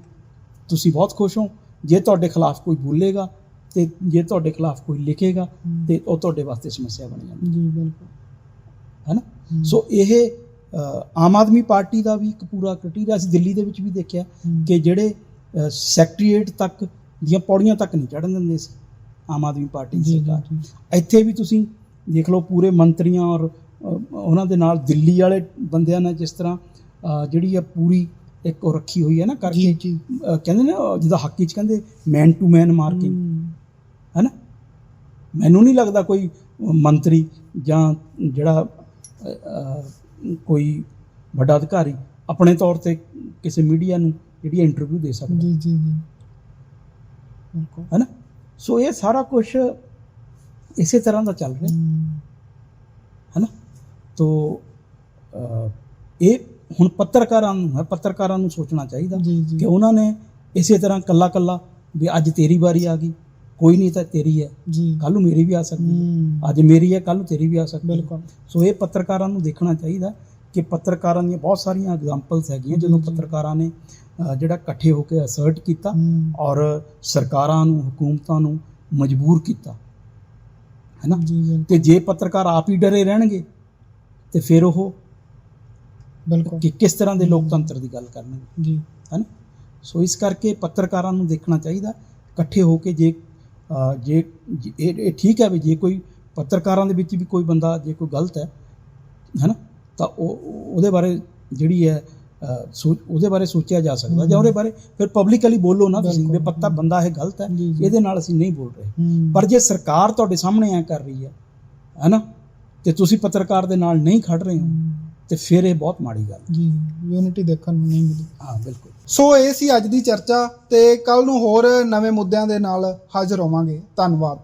ਤੁਸੀਂ ਬਹੁਤ ਖੁਸ਼ ਹੋ। ਜੇ ਤੁਹਾਡੇ ਖਿਲਾਫ ਕੋਈ ਬੋਲੇਗਾ ਤੇ ਜੇ ਤੁਹਾਡੇ ਖਿਲਾਫ ਕੋਈ ਲਿਖੇਗਾ ਤੇ ਉਹ ਤੁਹਾਡੇ ਵਾਸਤੇ ਸਮੱਸਿਆ ਬਣ ਜਾਂਦੀ ਜੀ ਬਿਲਕੁਲ। ਹੈਨਾ ਹਮ, ਸੋ ਇਹ ਆਮ ਆਦਮੀ ਪਾਰਟੀ ਦਾ ਵੀ ਇੱਕ ਪੂਰਾ ਕ੍ਰਾਈਟੇਰੀਆ ਅਸੀਂ ਦਿੱਲੀ ਦੇ ਵਿੱਚ ਵੀ ਦੇਖਿਆ ਕਿ ਜਿਹੜੇ ਸੈਕਟਰੀਏਟ ਤੱਕ ਦੀਆਂ ਪੌੜੀਆਂ ਤੱਕ ਨਹੀਂ ਚੜ੍ਹਨ ਦਿੰਦੇ ਸੀ ਆਮ ਆਦਮੀ ਪਾਰਟੀ ਦੀ ਜੀ ਜੀ ਸਰਕਾਰ। ਜੀ। ਇੱਥੇ ਵੀ ਤੁਸੀਂ ਦੇਖ ਲਓ ਪੂਰੇ ਮੰਤਰੀਆਂ ਔਰ ਉਹਨਾਂ ਦੇ ਨਾਲ ਦਿੱਲੀ ਵਾਲੇ ਬੰਦਿਆਂ ਨੇ ਜਿਸ ਤਰ੍ਹਾਂ ਜਿਹੜੀ ਆ ਪੂਰੀ ਇੱਕ ਉਹ ਰੱਖੀ ਹੋਈ ਹੈ ਨਾ ਜੀ ਕਰਕੇ ਜੀ ਕਹਿੰਦੇ ਨੇ ਜਿਹਦਾ ਹਾਕੀ ਚ ਕਹਿੰਦੇ ਮੈਨ ਟੂ ਮੈਨ ਮਾਰਕਿੰਗ ਹੈ। ਨਾ? ਮੈਨੂੰ ਨਹੀਂ ਲੱਗਦਾ ਕੋਈ ਮੰਤਰੀ ਜਾਂ ਜਿਹੜਾ ਕੋਈ ਵੱਡਾ ਅਧਿਕਾਰੀ ਆਪਣੇ ਤੌਰ ਤੇ ਕਿਸੇ ਮੀਡੀਆ ਨੂੰ ਜਿਹੜੀ ਇੰਟਰਵਿਊ ਦੇ ਸਕਦਾ। ਜੀ ਜੀ ਜੀ। ਬਿਲਕੁਲ। ਸੋ ਇਹ ਸਾਰਾ ਕੁਝ ਇਸੇ ਤਰ੍ਹਾਂ ਦਾ ਚੱਲ ਰਿਹਾ। ਹਮ, ਹੈ। ਨਾ ਤੋ ਇਹ ਹੁਣ ਪੱਤਰਕਾਰਾਂ ਨੂੰ ਹੈ ਪੱਤਰਕਾਰਾਂ ਨੂੰ ਸੋਚਣਾ ਚਾਹੀਦਾ ਕਿ ਉਹਨਾਂ ਨੇ ਇਸੇ ਤਰ੍ਹਾਂ ਕੱਲਾ ਕੱਲਾ ਵੀ ਅੱਜ ਤੇਰੀ ਵਾਰੀ ਆ ਗਈ। ਕੋਈ ਨਹੀਂ ਤਾਂ ਤੇਰੀ ਹੈ। ਜੀ। ਕੱਲ ਨੂੰ ਮੇਰੀ ਵੀ ਆ ਸਕਦੀ ਹੈ। ਅੱਜ ਮੇਰੀ ਹੈ ਕੱਲ ਨੂੰ ਤੇਰੀ ਵੀ ਆ ਸਕਦੀ ਹੈ। ਬਿਲਕੁਲ। ਸੋ ਇਹ ਪੱਤਰਕਾਰਾਂ ਨੂੰ ਦੇਖਣਾ ਚਾਹੀਦਾ ਕਿ ਪੱਤਰਕਾਰਾਂ ਦੀਆਂ ਬਹੁਤ ਸਾਰੀਆਂ ਐਗਜ਼ਾਮਪਲਸ ਹੈਗੀਆਂ ਜਦੋਂ। ਪੱਤਰਕਾਰਾਂ ਨੇ ਜਿਹੜਾ ਇਕੱਠੇ ਹੋ ਕੇ ਅਸਰਟ ਕੀਤਾ ਔਰ ਸਰਕਾਰਾਂ ਨੂੰ ਹਕੂਮਤਾਂ ਨੂੰ ਮਜਬੂਰ ਕੀਤਾ। ਹੈ ਨਾ? ਜੀ ਬਿਲਕੁਲ। ਤੇ ਜੇ ਪੱਤਰਕਾਰ ਆਪ ਹੀ ਡਰੇ ਰਹਿਣਗੇ ਤੇ ਫਿਰ ਉਹ ਬਿਲਕੁਲ। ਕਿ ਕਿਸ ਤਰ੍ਹਾਂ ਦੇ ਲੋਕਤੰਤਰ ਦੀ ਗੱਲ ਕਰਨਗੇ। ਜੀ। ਹਨ ਸੋ ਇਸ ਕਰਕੇ ਪੱਤਰਕਾਰਾਂ ਨੂੰ ਦੇਖਣਾ ਚਾਹੀਦਾ ਇਕੱਠੇ ਹੋ ਕੇ ਜੇ ਜੇ ਇਹ ਠੀਕ ਹੈ ਵੀ ਜੇ ਕੋਈ ਪੱਤਰਕਾਰਾਂ ਦੇ ਵਿੱਚ ਵੀ ਕੋਈ ਬੰਦਾ ਜੇ ਕੋਈ ਗਲਤ ਹੈ ਹੈਨਾ? ਤਾਂ ਉਹ ਉਹਦੇ ਬਾਰੇ ਜਿਹੜੀ ਹੈ ਉਹਦੇ ਬਾਰੇ ਸੋਚਿਆ ਜਾ ਸਕਦਾ ਜਾਂ ਉਹਦੇ ਬਾਰੇ ਫਿਰ ਪਬਲਿਕਲੀ ਬੋਲੋ ਨਾ ਤੁਸੀਂ ਵੀ। ਪੱਤਾ ਬੰਦਾ ਇਹ ਗਲਤ ਹੈ। ਇਹਦੇ ਨਾਲ ਅਸੀਂ ਨਹੀਂ ਬੋਲ ਰਹੇ। ਪਰ ਜੇ ਸਰਕਾਰ ਤੁਹਾਡੇ ਸਾਹਮਣੇ ਐ ਕਰ ਰਹੀ ਹੈ ਹੈਨਾ? ਤੇ ਤੁਸੀਂ ਪੱਤਰਕਾਰ ਦੇ ਨਾਲ ਨਹੀਂ ਖੜ ਰਹੇ ਹੋ ਤੇ ਫਿਰ ਇਹ ਬਹੁਤ ਮਾੜੀ ਗੱਲ ਹੈ। ਜੀ ਯੂਨਿਟੀ ਦੇਖਣ ਨੂੰ ਨਹੀਂ ਮਿਲੀ। ਹਾਂ ਬਿਲਕੁਲ। ਸੋ ਇਹ ਸੀ ਅੱਜ ਦੀ ਚਰਚਾ ਤੇ ਕੱਲ ਨੂੰ ਹੋਰ ਨਵੇਂ ਮੁੱਦਿਆਂ ਦੇ ਨਾਲ ਹਾਜ਼ਰ ਹੋਵਾਂਗੇ। ਧੰਨਵਾਦ।